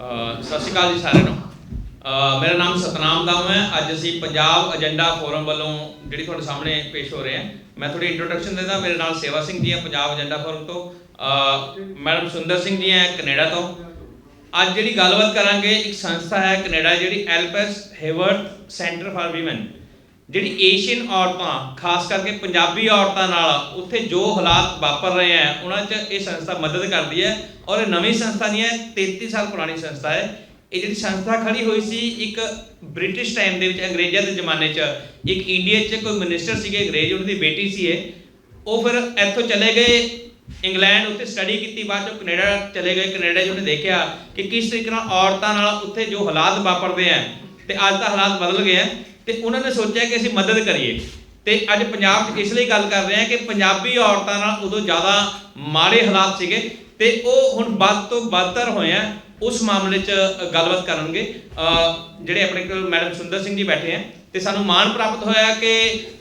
ਸਤਿ ਸ਼੍ਰੀ ਅਕਾਲ ਜੀ ਸਾਰਿਆਂ ਨੂੰ। ਮੇਰਾ ਨਾਮ ਸਤਨਾਮ ਦਾਮ ਹੈ। ਅੱਜ ਅਸੀਂ ਪੰਜਾਬ ਏਜੰਡਾ ਫੋਰਮ ਵੱਲੋਂ ਜਿਹੜੀ ਤੁਹਾਡੇ ਸਾਹਮਣੇ ਪੇਸ਼ ਹੋ ਰਹੇ ਹਾਂ, ਮੈਂ ਥੋੜੀ ਇੰਟਰੋਡਕਸ਼ਨ ਦਿੰਦਾ, ਮੇਰੇ ਨਾਲ ਸੇਵਾ ਸਿੰਘ ਜੀ ਹੈ ਪੰਜਾਬ ਏਜੰਡਾ ਫੋਰਮ ਤੋਂ। ਮੈਡਮ ਸੁੰਦਰ ਸਿੰਘ ਜੀ ਹੈ ਕੈਨੇਡਾ ਤੋਂ। ਅੱਜ ਜਿਹੜੀ ਗੱਲਬਾਤ ਕਰਾਂਗੇ, ਇੱਕ ਸੰਸਥਾ ਹੈ ਕੈਨੇਡਾ ਜਿਹੜੀ ਐਲਪਸ ਹੇਵਰਡ ਸੈਂਟਰ ਫਾਰ ਵੀਮਨ ਜਿਹੜੀ ਏਸ਼ੀਅਨ ਔਰਤਾਂ, ਖਾਸ ਕਰਕੇ ਪੰਜਾਬੀ ਔਰਤਾਂ ਨਾਲ ਉੱਥੇ ਜੋ ਹਾਲਾਤ ਵਾਪਰ ਰਹੇ ਹੈ ਉਹਨਾਂ 'ਚ ਇਹ ਸੰਸਥਾ ਮਦਦ ਕਰਦੀ ਹੈ ਔਰ ਇਹ ਨਵੀਂ ਸੰਸਥਾ ਨਹੀਂ ਹੈ 33 ਸਾਲ ਪੁਰਾਣੀ ਸੰਸਥਾ ਹੈ। ਇਹ ਜਿਹੜੀ ਸੰਸਥਾ ਖੜੀ ਹੋਈ ਸੀ ਇੱਕ ਬ੍ਰਿਟਿਸ਼ ਟਾਈਮ ਦੇ ਵਿੱਚ, ਅੰਗਰੇਜ਼ਾਂ ਦੇ ਜ਼ਮਾਨੇ 'ਚ, ਇੱਕ ਇੰਡੀਆ 'ਚ ਕੋਈ ਮਿਨਿਸਟਰ ਸੀਗੇ, ਅੰਗਰੇਜ਼ ਉਹਨਾਂ ਦੀ ਬੇਟੀ ਸੀ ਇਹ। ਉਹ ਫਿਰ ਇੱਥੋਂ ਚਲੇ ਗਏ, ਇੰਗਲੈਂਡ ਉੱਥੇ ਸਟੱਡੀ ਕੀਤੀ, ਬਾਅਦ ਚੋਂ ਕੈਨੇਡਾ ਚਲੇ ਗਏ। ਕੈਨੇਡਾ 'ਚ ਉਹਨੇ ਦੇਖਿਆ ਕਿ ਕਿਸ ਤਰੀਕੇ ਨਾਲ ਔਰਤਾਂ ਨਾਲ ਉੱਥੇ ਜੋ ਹਾਲਾਤ ਵਾਪਰਦੇ ਆ, ਤੇ ਅੱਜ ਤਾਂ ਹਾਲਾਤ ਬਦਲ ਗਏ ਆ। ਤੇ ਉਹਨਾਂ ਨੇ ਸੋਚਿਆ ਕਿ ਅਸੀਂ ਮਦਦ ਕਰੀਏ। ਤੇ ਅੱਜ ਪੰਜਾਬ 'ਚ ਇਸ ਲਈ ਗੱਲ ਕਰ ਰਹੇ ਹਾਂ ਕਿ ਪੰਜਾਬੀ ਔਰਤਾਂ ਨਾਲ ਉਦੋਂ ਜ਼ਿਆਦਾ ਮਾੜੇ ਹਾਲਾਤ ਸੀਗੇ ਤੇ ਉਹ ਹੁਣ ਵੱਧ ਤੋਂ ਬਦਤਰ ਹੋਏ ਆ। ਉਸ ਮਾਮਲੇ 'ਚ ਗੱਲਬਾਤ ਕਰਨਗੇ। ਜਿਹੜੇ ਆਪਣੇ ਕੋਲ ਮੈਡਮ ਸੁੰਦਰ ਸਿੰਘ ਜੀ ਬੈਠੇ ਆ। ਤੇ ਸਾਨੂੰ ਮਾਣ ਪ੍ਰਾਪਤ ਹੋਇਆ ਕਿ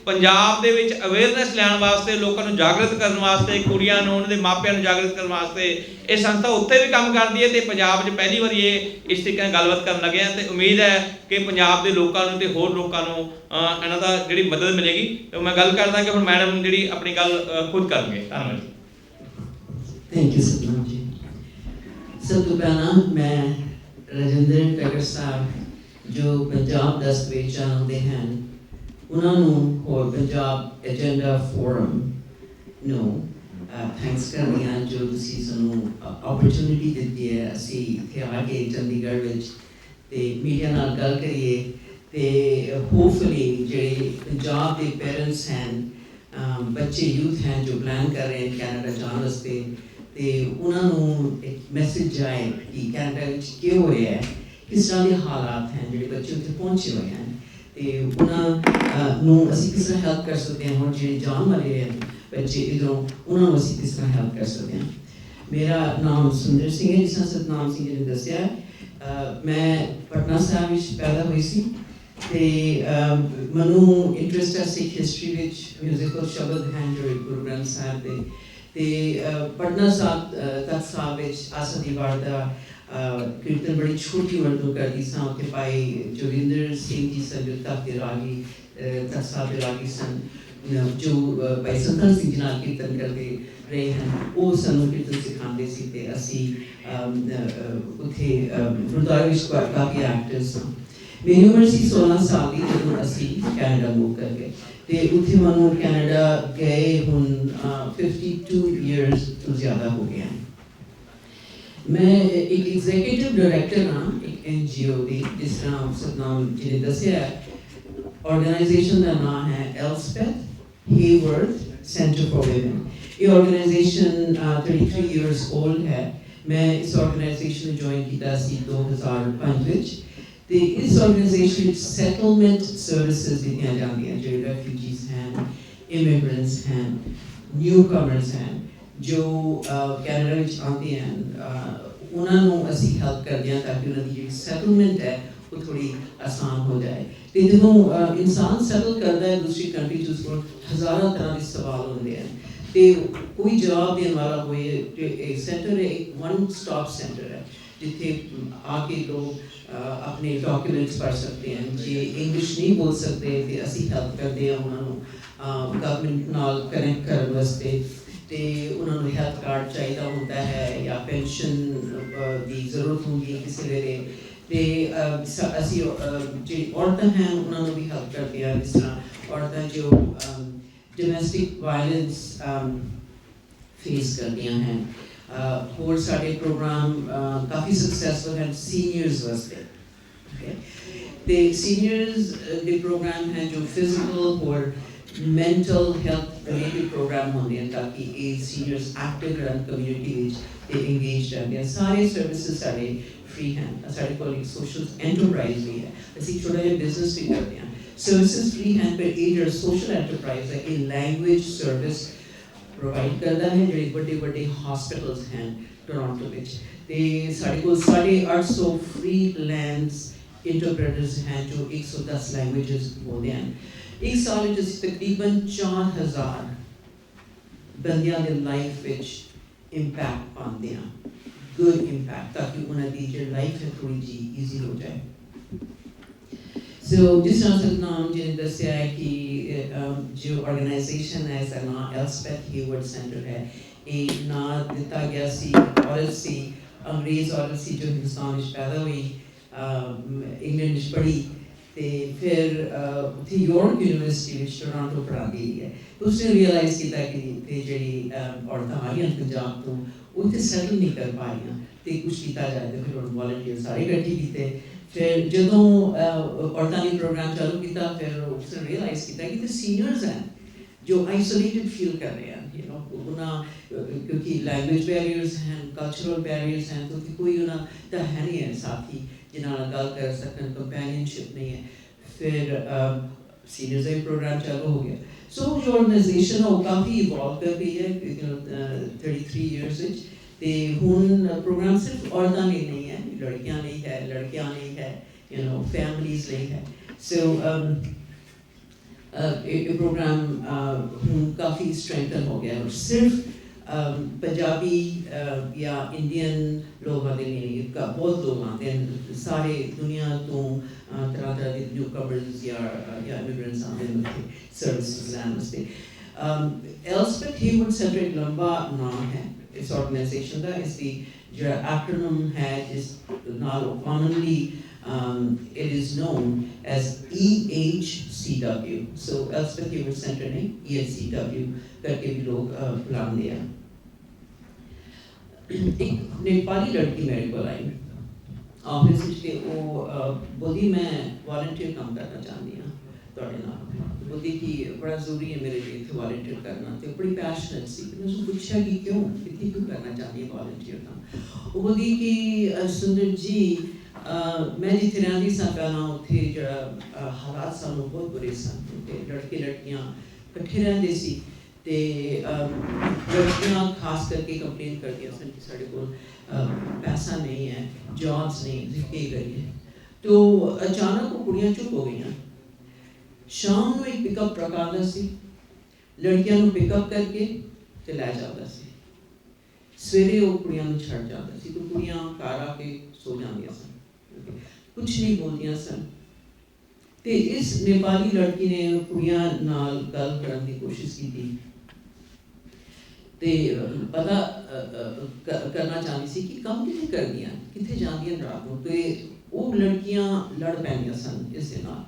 ਪੰਜਾਬ ਦੇ ਵਿੱਚ ਅਵੇਅਰਨੈਸ ਲੈਣ ਵਾਸਤੇ, ਲੋਕਾਂ ਨੂੰ ਜਾਗਰਤ ਕਰਨ ਵਾਸਤੇ, ਕੁੜੀਆਂ ਨੂੰ, ਉਹਨਾਂ ਦੇ ਮਾਪਿਆਂ ਨੂੰ ਜਾਗਰਤ ਕਰਨ ਵਾਸਤੇ ਇਹ ਸੰਸਥਾ ਉੱਥੇ ਵੀ ਕੰਮ ਕਰਦੀ ਹੈ ਤੇ ਪੰਜਾਬ 'ਚ ਪਹਿਲੀ ਵਾਰੀ ਇਹ ਇਸ ਤਰੀਕੇ ਨਾਲ ਗੱਲਬਾਤ ਕਰਨ ਲੱਗੇ ਆ ਤੇ ਉਮੀਦ ਹੈ ਕਿ ਪੰਜਾਬ ਦੇ ਲੋਕਾਂ ਨੂੰ ਤੇ ਹੋਰ ਲੋਕਾਂ ਨੂੰ ਇਹਨਾਂ ਦਾ ਜਿਹੜੀ ਮਦਦ ਮਿਲੇਗੀ, ਤੇ ਮੈਂ ਗੱਲ ਕਰਦਾ ਕਿ ਹੁਣ ਮੈਡਮ ਜਿਹੜੀ ਆਪਣੀ ਗੱਲ ਖੁਦ ਕਰਨਗੇ। ਧੰਨਵਾਦ ਥੈਂਕ ਯੂ ਸਤਨਾਮ ਜੀ। ਸਭ ਤੋਂ ਪਹਿਲਾਂ ਮੈਂ ਰਜਿੰਦਰ ਟੈਗਰ ਸਾਹਿਬ ਜੋ ਪੰਜਾਬ ਦਾ ਸਪੇਸ ਚੈਨਲ ਹਨ, ਉਹਨਾਂ ਨੂੰ ਹੋਰ ਪੰਜਾਬ ਏਜੰਡਾ ਫੋਰਮ ਨੂੰ ਥੈਂਕਸ ਕਰਦੀ ਹਾਂ ਜੋ ਤੁਸੀਂ ਸਾਨੂੰ ਓਪਰਚੁਨਿਟੀ ਦਿੱਤੀ ਹੈ। ਅਸੀਂ ਇੱਥੇ ਆ ਕੇ ਚੰਡੀਗੜ੍ਹ ਵਿੱਚ ਤੇ ਮੀਡੀਆ ਨਾਲ ਗੱਲ ਕਰੀਏ ਤੇ ਹੋਪਫੁਲੀ ਜਿਹੜੇ ਪੰਜਾਬ ਦੇ ਪੇਰੈਂਟਸ ਹਨ ਬੱਚੇ ਯੂਥ ਹਨ ਜੋ ਪਲਾਨ ਕਰ ਰਹੇ ਹਨ ਕੈਨੇਡਾ ਜਾਣ ਵਾਸਤੇ, ਤੇ ਉਹਨਾਂ ਨੂੰ ਇੱਕ ਮੈਸੇਜ ਆਏ ਕਿ ਕੈਨੇਡਾ ਵਿੱਚ ਕੀ ਹੋ ਹੈ। ਕਿਸ ਤਰ੍ਹਾਂ ਦੇ ਹਾਲਾਤ ਹਨ ਜਿਹੜੇ ਬੱਚੇ ਉੱਥੇ ਪਹੁੰਚੇ ਹੋਏ ਹਨ ਤੇ ਉਹਨਾਂ ਨੂੰ ਅਸੀਂ ਕਿਸ ਤਰ੍ਹਾਂ ਹੈਲਪ ਕਰ ਸਕਦੇ ਹਾਂ? ਹੁਣ ਜਿਹੜੇ ਜਾਣ ਵਾਲੇ ਹਨ ਬੱਚੇ ਇਧਰੋਂ ਉਹਨਾਂ ਨੂੰ ਅਸੀਂ ਕਿਸ ਤਰ੍ਹਾਂ ਹੈਲਪ ਕਰ ਸਕਦੇ ਹਾਂ? ਮੇਰਾ ਨਾਮ ਸੁੰਦਰ ਸਿੰਘ ਹੈ ਜਿਸ ਤਰ੍ਹਾਂ ਸਤਨਾਮ ਸਿੰਘ ਜੀ ਨੇ ਦੱਸਿਆ ਮੈਂ ਪਟਨਾ ਸਾਹਿਬ ਵਿੱਚ ਪੈਦਾ ਹੋਈ ਸੀ ਤੇ ਮੈਨੂੰ ਇੰਟਰਸਟ ਹੈ ਸਿੱਖ ਹਿਸਟਰੀ ਵਿੱਚ ਮਿਊਜ਼ੀਕਲ ਸ਼ਬਦ ਹਨ ਜੋ ਗੁਰੂ ਗ੍ਰੰਥ ਸਾਹਿਬ ਦੇ। ਤੇ ਪਟਨਾ ਸਾਹਿਬ ਅਹ, ਸਾਹਿਬ ਵਿੱਚ ਆਸਾ ਦੀ ਵਾਰ ਦਾ ਅਹ, ਕੀਰਤਨ ਬੜੀ ਛੋਟੀ ਉਮਰ ਤੋਂ ਕਰਦੀ ਸਾਂ ਉੱਥੇ ਭਾਈ ਜੋਗਿੰਦਰ ਸਿੰਘ ਜੀ ਸਨ ਜੋ ਤਖਤ ਦੇ ਰਾਗੀ ਅਹ, ਜੋ ਭਾਈ ਸੰਤਨ ਸਿੰਘ ਨਾਲ ਕੀਰਤਨ ਕਰਦੇ ਰਹੇ ਹਨ ਉਹ ਸਾਨੂੰ ਕੀਰਤਨ ਸਿਖਾਉਂਦੇ ਸੀ ਤੇ ਅਸੀਂ ਅਮ, ਗੁਰਦੁਆਰੇ ਵਿੱਚ ਕਾਫੀ ਐਕਟਰਸ ਸਾਂ। ਮੇਰੀ ਉਮਰ ਸੀ 16 ਸਾਲ ਦੀ ਜਦੋਂ ਅਸੀਂ ਕੈਨੇਡਾ ਮੂਵ ਕਰ ਗਏ। ਤੇ ਉੱਥੇ ਮੈਨੂੰ ਕੈਨੇਡਾ ਗਏ ਹੁਣ ਅਹ, 52 ਇਅਰਸ ਤੋਂ ਜ਼ਿਆਦਾ ਹੋ ਗਏ ਹਨ। ਮੈਂ ਇੱਕ ਐਗਜ਼ੀਕਿਊਟਿਵ ਡਾਇਰੈਕਟਰ ਹਾਂ ਇੱਕ ਐਨਜੀਓ ਦੀ ਜਿਸ ਤਰ੍ਹਾਂ ਸਤਨਾਮ ਜੀ ਨੇ ਦੱਸਿਆ ਆਰਗੇਨਾਈਜੇਸ਼ਨ ਦਾ ਨਾਮ ਹੈ Elspeth Hayward centre for women ਇਹ ਆਰਗੇਨਾਈਜੇਸ਼ਨ 33 ਇਅਰਸ 올ਡ ਹੈ ਮੈਂ ਇਸ ਆਰਗੇਨਾਈਜੇਸ਼ਨ ਨੂੰ ਜੁਆਇਨ ਕੀਤਾ ਸੀ 2005 ਵਿੱਚ ਤੇ ਇਸ ਆਰਗੇਨਾਈਜੇਸ਼ਨ ਵਿੱਚ ਸੈਟਲਮੈਂਟ ਸਰਵਿਸਿਜ਼ ਦਿੱਤੀਆਂ ਜਾਂਦੀਆਂ ਜਿਹੜੇ ਰੈਫਿਊਜੀਜ਼ ਹਨ ਇਮੀਗ੍ਰੈਂਟਸ ਹਨ ਨਿਊ ਕਮਰਸ ਹਨ ਜੋ ਕੈਨੇਡਾ ਵਿੱਚ ਆਉਂਦੇ ਹਨ ਉਹਨਾਂ ਨੂੰ ਅਸੀਂ ਹੈਲਪ ਕਰਦੇ ਹਾਂ ਤਾਂ ਕਿ ਉਹਨਾਂ ਦੀ ਜਿਹੜੀ ਸੈਟਲਮੈਂਟ ਹੈ, ਉਹ ਥੋੜੀ ਆਸਾਨ ਹੋ ਜਾਏ। ਤੇ ਜਦੋਂ ਇਨਸਾਨ ਸੈਟਲ ਕਰਦਾ ਹੈ ਦੂਸਰੀ ਕੰਟਰੀ ਚ, ਉਸ ਕੋਲ ਹਜ਼ਾਰਾਂ ਤਰ੍ਹਾਂ ਦੇ ਸਵਾਲ ਹੁੰਦੇ ਹਨ। ਤੇ ਕੋਈ ਜਵਾਬ ਦੇਣ ਵਾਲਾ ਹੋਏ ਤੇ ਇਹ ਸੈਂਟਰ ਇੱਕ ਵਨ ਸਟਾਪ ਸੈਂਟਰ ਹੈ, ਜਿੱਥੇ ਆ ਕੇ ਲੋਕ ਆਪਣੇ ਡਾਕੂਮੈਂਟਸ ਪੜ੍ਹ ਸਕਦੇ ਹਨ। ਜੇ ਇੰਗਲਿਸ਼ ਨਹੀਂ ਬੋਲ ਸਕਦੇ, ਤੇ ਅਸੀਂ ਹੈਲਪ ਕਰਦੇ ਹਾਂ ਉਹਨਾਂ ਨੂੰ ਗਵਰਨਮੈਂਟ ਨਾਲ ਕਨੈਕਟ ਕਰਨ ਵਾਸਤੇ। ਤੇ ਉਹਨਾਂ ਨੂੰ ਹੈਲਥ ਕਾਰਡ ਚਾਹੀਦਾ ਹੁੰਦਾ ਹੈ ਜਾਂ ਪੈਨਸ਼ਨ ਦੀ ਜ਼ਰੂਰਤ ਹੁੰਦੀ ਹੈ ਕਿਸੇ ਵੇਲੇ ਤੇ ਅਹ, ਸ- ਅਸੀਂ ਅਹ, ਜਿਹੜੀ ਔਰਤਾਂ ਹਨ ਉਹਨਾਂ ਨੂੰ ਵੀ ਹੈਲਪ ਕਰਦੇ ਹਾਂ ਜਿਸ ਤਰ੍ਹਾਂ ਔਰਤਾਂ ਜੋ ਡੋਮੈਸਟਿਕ ਵਾਇਲੈਂਸ ਫੇਸ ਕਰਦੀਆਂ ਹਨ ਅਹ, ਹੋਰ ਸਾਡੇ ਪ੍ਰੋਗਰਾਮ ਅਹ, ਕਾਫੀ ਸਕਸੈਸਫੁਲ ਹਨ ਸੀਨੀਅਰਸ ਵਾਸਤੇ okay? ਤੇ ਸੀਨੀਅਰਸ ਦੇ ਪ੍ਰੋਗਰਾਮ ਹੈ ਜੋ ਫਿਜ਼ੀਕਲ ਹੋਰ ਮੈਂਟਲ ਹੈਲਥ ਰਿਲੇਟਡ ਪ੍ਰੋਗਰਾਮ ਹੁੰਦੇ ਹਨ ਤਾਂ ਕਿ ਇਹ ਸੀਨੀਅਰਸ ਐਕਟਿਵ ਰਹਿਣ ਕਮਿਊਨਿਟੀ ਵਿੱਚ ਤੇ ਇੰਗੇਜ ਰਹਿੰਦੇ ਹਨ ਸਾਰੇ ਸਰਵਿਸਿਜ਼ ਸਾਡੇ ਫ੍ਰੀ ਹਨ ਸਾਡੇ ਕੋਲ ਇੱਕ ਸੋਸ਼ਲ ਐਂਟਰਪ੍ਰਾਈਜ਼ ਵੀ ਹੈ ਅਸੀਂ ਛੋਟਾ ਜਿਹਾ ਬਿਜ਼ਨਸ ਵੀ ਕਰਦੇ ਹਾਂ ਸਰਵਿਸਿਜ਼ ਫ੍ਰੀ ਹਨ ਪਰ ਇਹ ਜਿਹੜਾ ਸੋਸ਼ਲ ਐਂਟਰਪ੍ਰਾਈਜ਼ ਹੈ ਇਹ ਲੈਂਗੁਏਜ ਸਰਵਿਸ ਪ੍ਰੋਵਾਈਡ ਕਰਦਾ ਹੈ ਜਿਹੜੇ ਵੱਡੇ ਵੱਡੇ ਹਸਪੀਟਲਸ ਹਨ ਟੋਰਾਂਟੋ ਵਿੱਚ ਤੇ ਸਾਡੇ ਕੋਲ 850 ਫ੍ਰੀ ਲੈਂਡਸ ਇੰਟਰਪ੍ਰੀਟਰਸ ਹਨ ਜੋ 110 ਲੈਂਗੁਏਜਸ ਬੋਲਦੇ ਹਨ ਇੱਕ ਸਾਲ ਵਿੱਚ ਅਸੀਂ ਤਕਰੀਬਨ 4000 ਬੰਦਿਆਂ ਦੇ ਲਾਈਫ ਵਿੱਚ ਇੰਪੈਕਟ ਪਾਉਂਦੇ ਹਾਂ। ਗੁੱਡ ਇੰਪੈਕਟ ਤਾਂ ਕਿ ਉਹਨਾਂ ਦੀ ਜਿਹੜੀ ਲਾਈਫ ਹੈ ਥੋੜੀ ਜੀ ਈਜ਼ੀ ਹੋ ਜਾਏ। ਸੋ ਜਿਸ ਤਰ੍ਹਾਂ ਸਤਨਾਮ ਜੀ ਨੇ ਦੱਸਿਆ ਹੈ ਕਿ ਜੋ ਆਰਗੇਨਾਈਜੇਸ਼ਨ ਹੈ ਇਸ ਐਲਸਪੈਥ ਹੀਵਰਡ ਸੈਂਟਰ ਹੈ, ਇਹ ਨਾਂ ਦਿੱਤਾ ਗਿਆ ਸੀ ਔਰਤ ਸੀ, ਅੰਗਰੇਜ਼ ਔਰਤ ਸੀ, ਜੋ ਹਿੰਦੁਸਤਾਨ ਵਿੱਚ ਪੈਦਾ ਹੋਈ ਇੰਗਲੈਂਡ ਵਿੱਚ ਪੜ੍ਹੀ। ਤੇ ਫਿਰ ਉੱਥੇ ਯੋਰਕ ਯੂਨੀਵਰਸਿਟੀ ਵਿੱਚ ਟੋਰਾਂਟੋ ਪੜ੍ਹਾਉਂਦੀ ਹੈ। ਉਸਨੇ ਰਿਅਲਾਈਜ਼ ਕੀਤਾ ਕਿ ਤੇ ਜਿਹੜੀ ਔਰਤਾਂ ਆ ਪੰਜਾਬ ਤੋਂ ਉੱਥੇ ਸੈਟਲ ਨਹੀਂ ਕਰ ਪਾਈਆਂ ਤੇ ਕੁਝ ਕੀਤਾ ਜਾਏ ਤੇ ਫਿਰ ਉਹ ਵਾਲੰਟੀਅਰ ਸਾਰੇ ਇਕੱਠੇ ਕੀਤੇ। ਫਿਰ ਜਦੋਂ ਔਰਤਾਂ ਨੇ ਪ੍ਰੋਗਰਾਮ ਚਾਲੂ ਕੀਤਾ, ਫਿਰ ਉਸਨੇ ਰਿਅਲਾਈਜ਼ ਕੀਤਾ ਕਿ ਤੇ ਸੀਨੀਅਰਸ ਹਨ ਜੋ ਆਈਸੋਲੇਟਡ ਫੀਲ ਕਰ ਰਹੇ ਹਨ ਯੂ نو ਉਹਨਾਂ ਕਿਉਂਕਿ ਲੈਂਗੁਏਜ ਬੈਰੀਅਰਸ ਹਨ ਕਲਚਰਲ ਬੈਰੀਅਰਸ ਹਨ ਤਾਂ ਕੋਈ ਉਹਨਾਂ ਦਾ ਹੈ ਨਹੀਂ ਸਾਥੀ। जिन गल कर सकन कंपेनियनशिप नहीं है फिर सीनियर से प्रोग्राम चालू हो गया सो so, जो ऑर्गेनाइजेशन है वो काफ़ी इवॉल्व कर गई है थर्टी थ्री ईयर्स ਵਿੱਚ ਤੇ ਹੁਣ ਪ੍ਰੋਗਰਾਮ ਸਿਰਫ ਔਰਤਾਂ ਲਈ ਨਹੀਂ ਹੈ ਲੜਕੀਆਂ ਲਈ ਹੈ ਲੜਕਿਆਂ ਲਈ ਹੈ ਯੂ نو ਫੈਮਲੀਜ਼ ਲਈ ਹੈ ਸੋ ਇਹ ਪ੍ਰੋਗਰਾਮ ਹੁਣ ਕਾਫੀ ਸਟਰੈਂਥਨ ਹੋ ਗਿਆ ਔਰ ਸਿਰਫ ਅਮ, ਪੰਜਾਬੀ ਅਹ, ਜਾਂ ਇੰਡੀਅਨ ਲੋਕਾਂ ਦੇ ਨਹੀਂ ਕਾ ਬਹੁਤ ਲੋਕ ਆਉਂਦੇ ਹਨ ਸਾਰੇ ਦੁਨੀਆ ਤੋਂ ਅਹ, ਤਰ੍ਹਾਂ ਤਰ੍ਹਾਂ ਦੇ ਨਿਊ ਕਮਰਸ ਜਾਂ ਅਹ, ਜਾਂ ਇਮੀਗ੍ਰੈਂਟਸ ਆਉਂਦੇ ਹਨ ਉੱਥੇ ਸਰਵਿਸਿਜ਼ ਲੈਣ ਵਾਸਤੇ ਐਲਸਪੈਥ ਹੀਵਨ ਸੈਂਟਰ ਇੱਕ ਲੰਬਾ ਨਾਮ ਹੈ ਇਸ ਆਰਗੇਨਾਈਜੇਸ਼ਨ ਦਾ ਇਸ ਦੀ ਜਿਹੜਾ ਐਕਰੋਨਮ ਹੈ ਇਸ ਨਾਲ commonly um, it is known as E EHCW. So Elspeth Hayward Center ने EHCW करके भी लोग uh, बुलाते ਇੱਕ ਨੇਪਾਲੀ ਲੜਕੀ ਮੇਰੇ ਕੋਲ ਆਈ ਆਫਿਸ ਵਿੱਚ ਤੇ ਉਹ ਬੋਲੀ ਮੈਂ ਵਾਲੰਟੀਅਰ ਕੰਮ ਕਰਨਾ ਚਾਹੁੰਦੀ ਹਾਂ ਤੁਹਾਡੇ ਨਾਲ ਬੋਲੀ ਕਿ ਬੜਾ ਜ਼ਰੂਰੀ ਹੈ ਮੇਰੇ ਲਈ ਇੱਥੇ ਵਾਲੰਟੀਅਰ ਕਰਨਾ ਤੇ ਬੜੀ ਪੈਸ਼ਨਟ ਸੀ ਮੈਂ ਉਸ ਪੁੱਛਿਆ ਕਿ ਕਿਉਂ ਕਿੱਥੇ ਕਿਉਂ ਕਰਨਾ ਚਾਹੁੰਦੀ ਹੈ ਵਾਲੰਟੀਅਰ ਕੰਮ ਉਹ ਬੋਲੀ ਕਿ ਸੁੰਦਰ ਜੀ ਮੈਂ ਜਿੱਥੇ ਰਹਿੰਦੀ ਸਾਂ ਪਹਿਲਾਂ ਉੱਥੇ ਜਿਹੜਾ ਹਾਲਾਤ ਸਾਨੂੰ ਬਹੁਤ ਬੁਰੇ ਸਨ ਤੇ ਲੜਕੇ ਲੜਕੀਆਂ ਇਕੱਠੇ ਰਹਿੰਦੇ ਸੀ ਤੇ ਲੜਕੀਆਂ ਖਾਸ ਕਰਕੇ ਕੰਪਲੇਨ ਕਰਦੀਆਂ ਸਨ ਕਿ ਸਾਡੇ ਕੋਲ ਪੈਸਾ ਨਹੀਂ ਹੈ ਜੌਬਸ ਨਹੀਂ, ਅਸੀਂ ਕੀ ਕਰੀਏ? ਤੋ ਅਚਾਨਕ ਉਹ ਕੁੜੀਆਂ ਚੁੱਪ ਹੋ ਗਈਆਂ। ਸ਼ਾਮ ਨੂੰ ਇੱਕ ਪਿਕਅਪ ਟਰੱਕ ਆਉਂਦਾ ਸੀ। ਲੜਕੀਆਂ ਨੂੰ ਪਿਕਅਪ ਕਰਕੇ ਤੇ ਲੈ ਜਾਂਦਾ ਸੀ। ਸਵੇਰੇ ਉਹ ਕੁੜੀਆਂ ਨੂੰ ਛੱਡ ਜਾਂਦਾ ਸੀ ਤੇ ਕੁੜੀਆਂ ਘਰ ਆ ਕੇ ਸੋ ਜਾਂਦੀਆਂ ਸਨ। ਕੁਝ ਨਹੀਂ ਬੋਲਦੀਆਂ ਸਨ। ਤੇ ਇਸ ਨੇਪਾਲੀ ਲੜਕੀ ਨੇ ਕੁੜੀਆਂ ਨਾਲ ਗੱਲ ਕਰਨ ਦੀ ਕੋਸ਼ਿਸ਼ ਕੀਤੀ। ਤੇ ਪਤਾ ਕਰਨਾ ਚਾਹੁੰਦੀ ਸੀ ਕਿ ਕੰਮ ਕਿੱਥੇ ਕਰਦੀਆਂ ਕਿੱਥੇ ਜਾਂਦੀਆਂ ਰਾਤ ਨੂੰ ਤੇ ਉਹ ਲੜਕੀਆਂ ਲੜ ਪੈਂਦੀਆਂ ਸਨ ਇਸ ਨਾਲ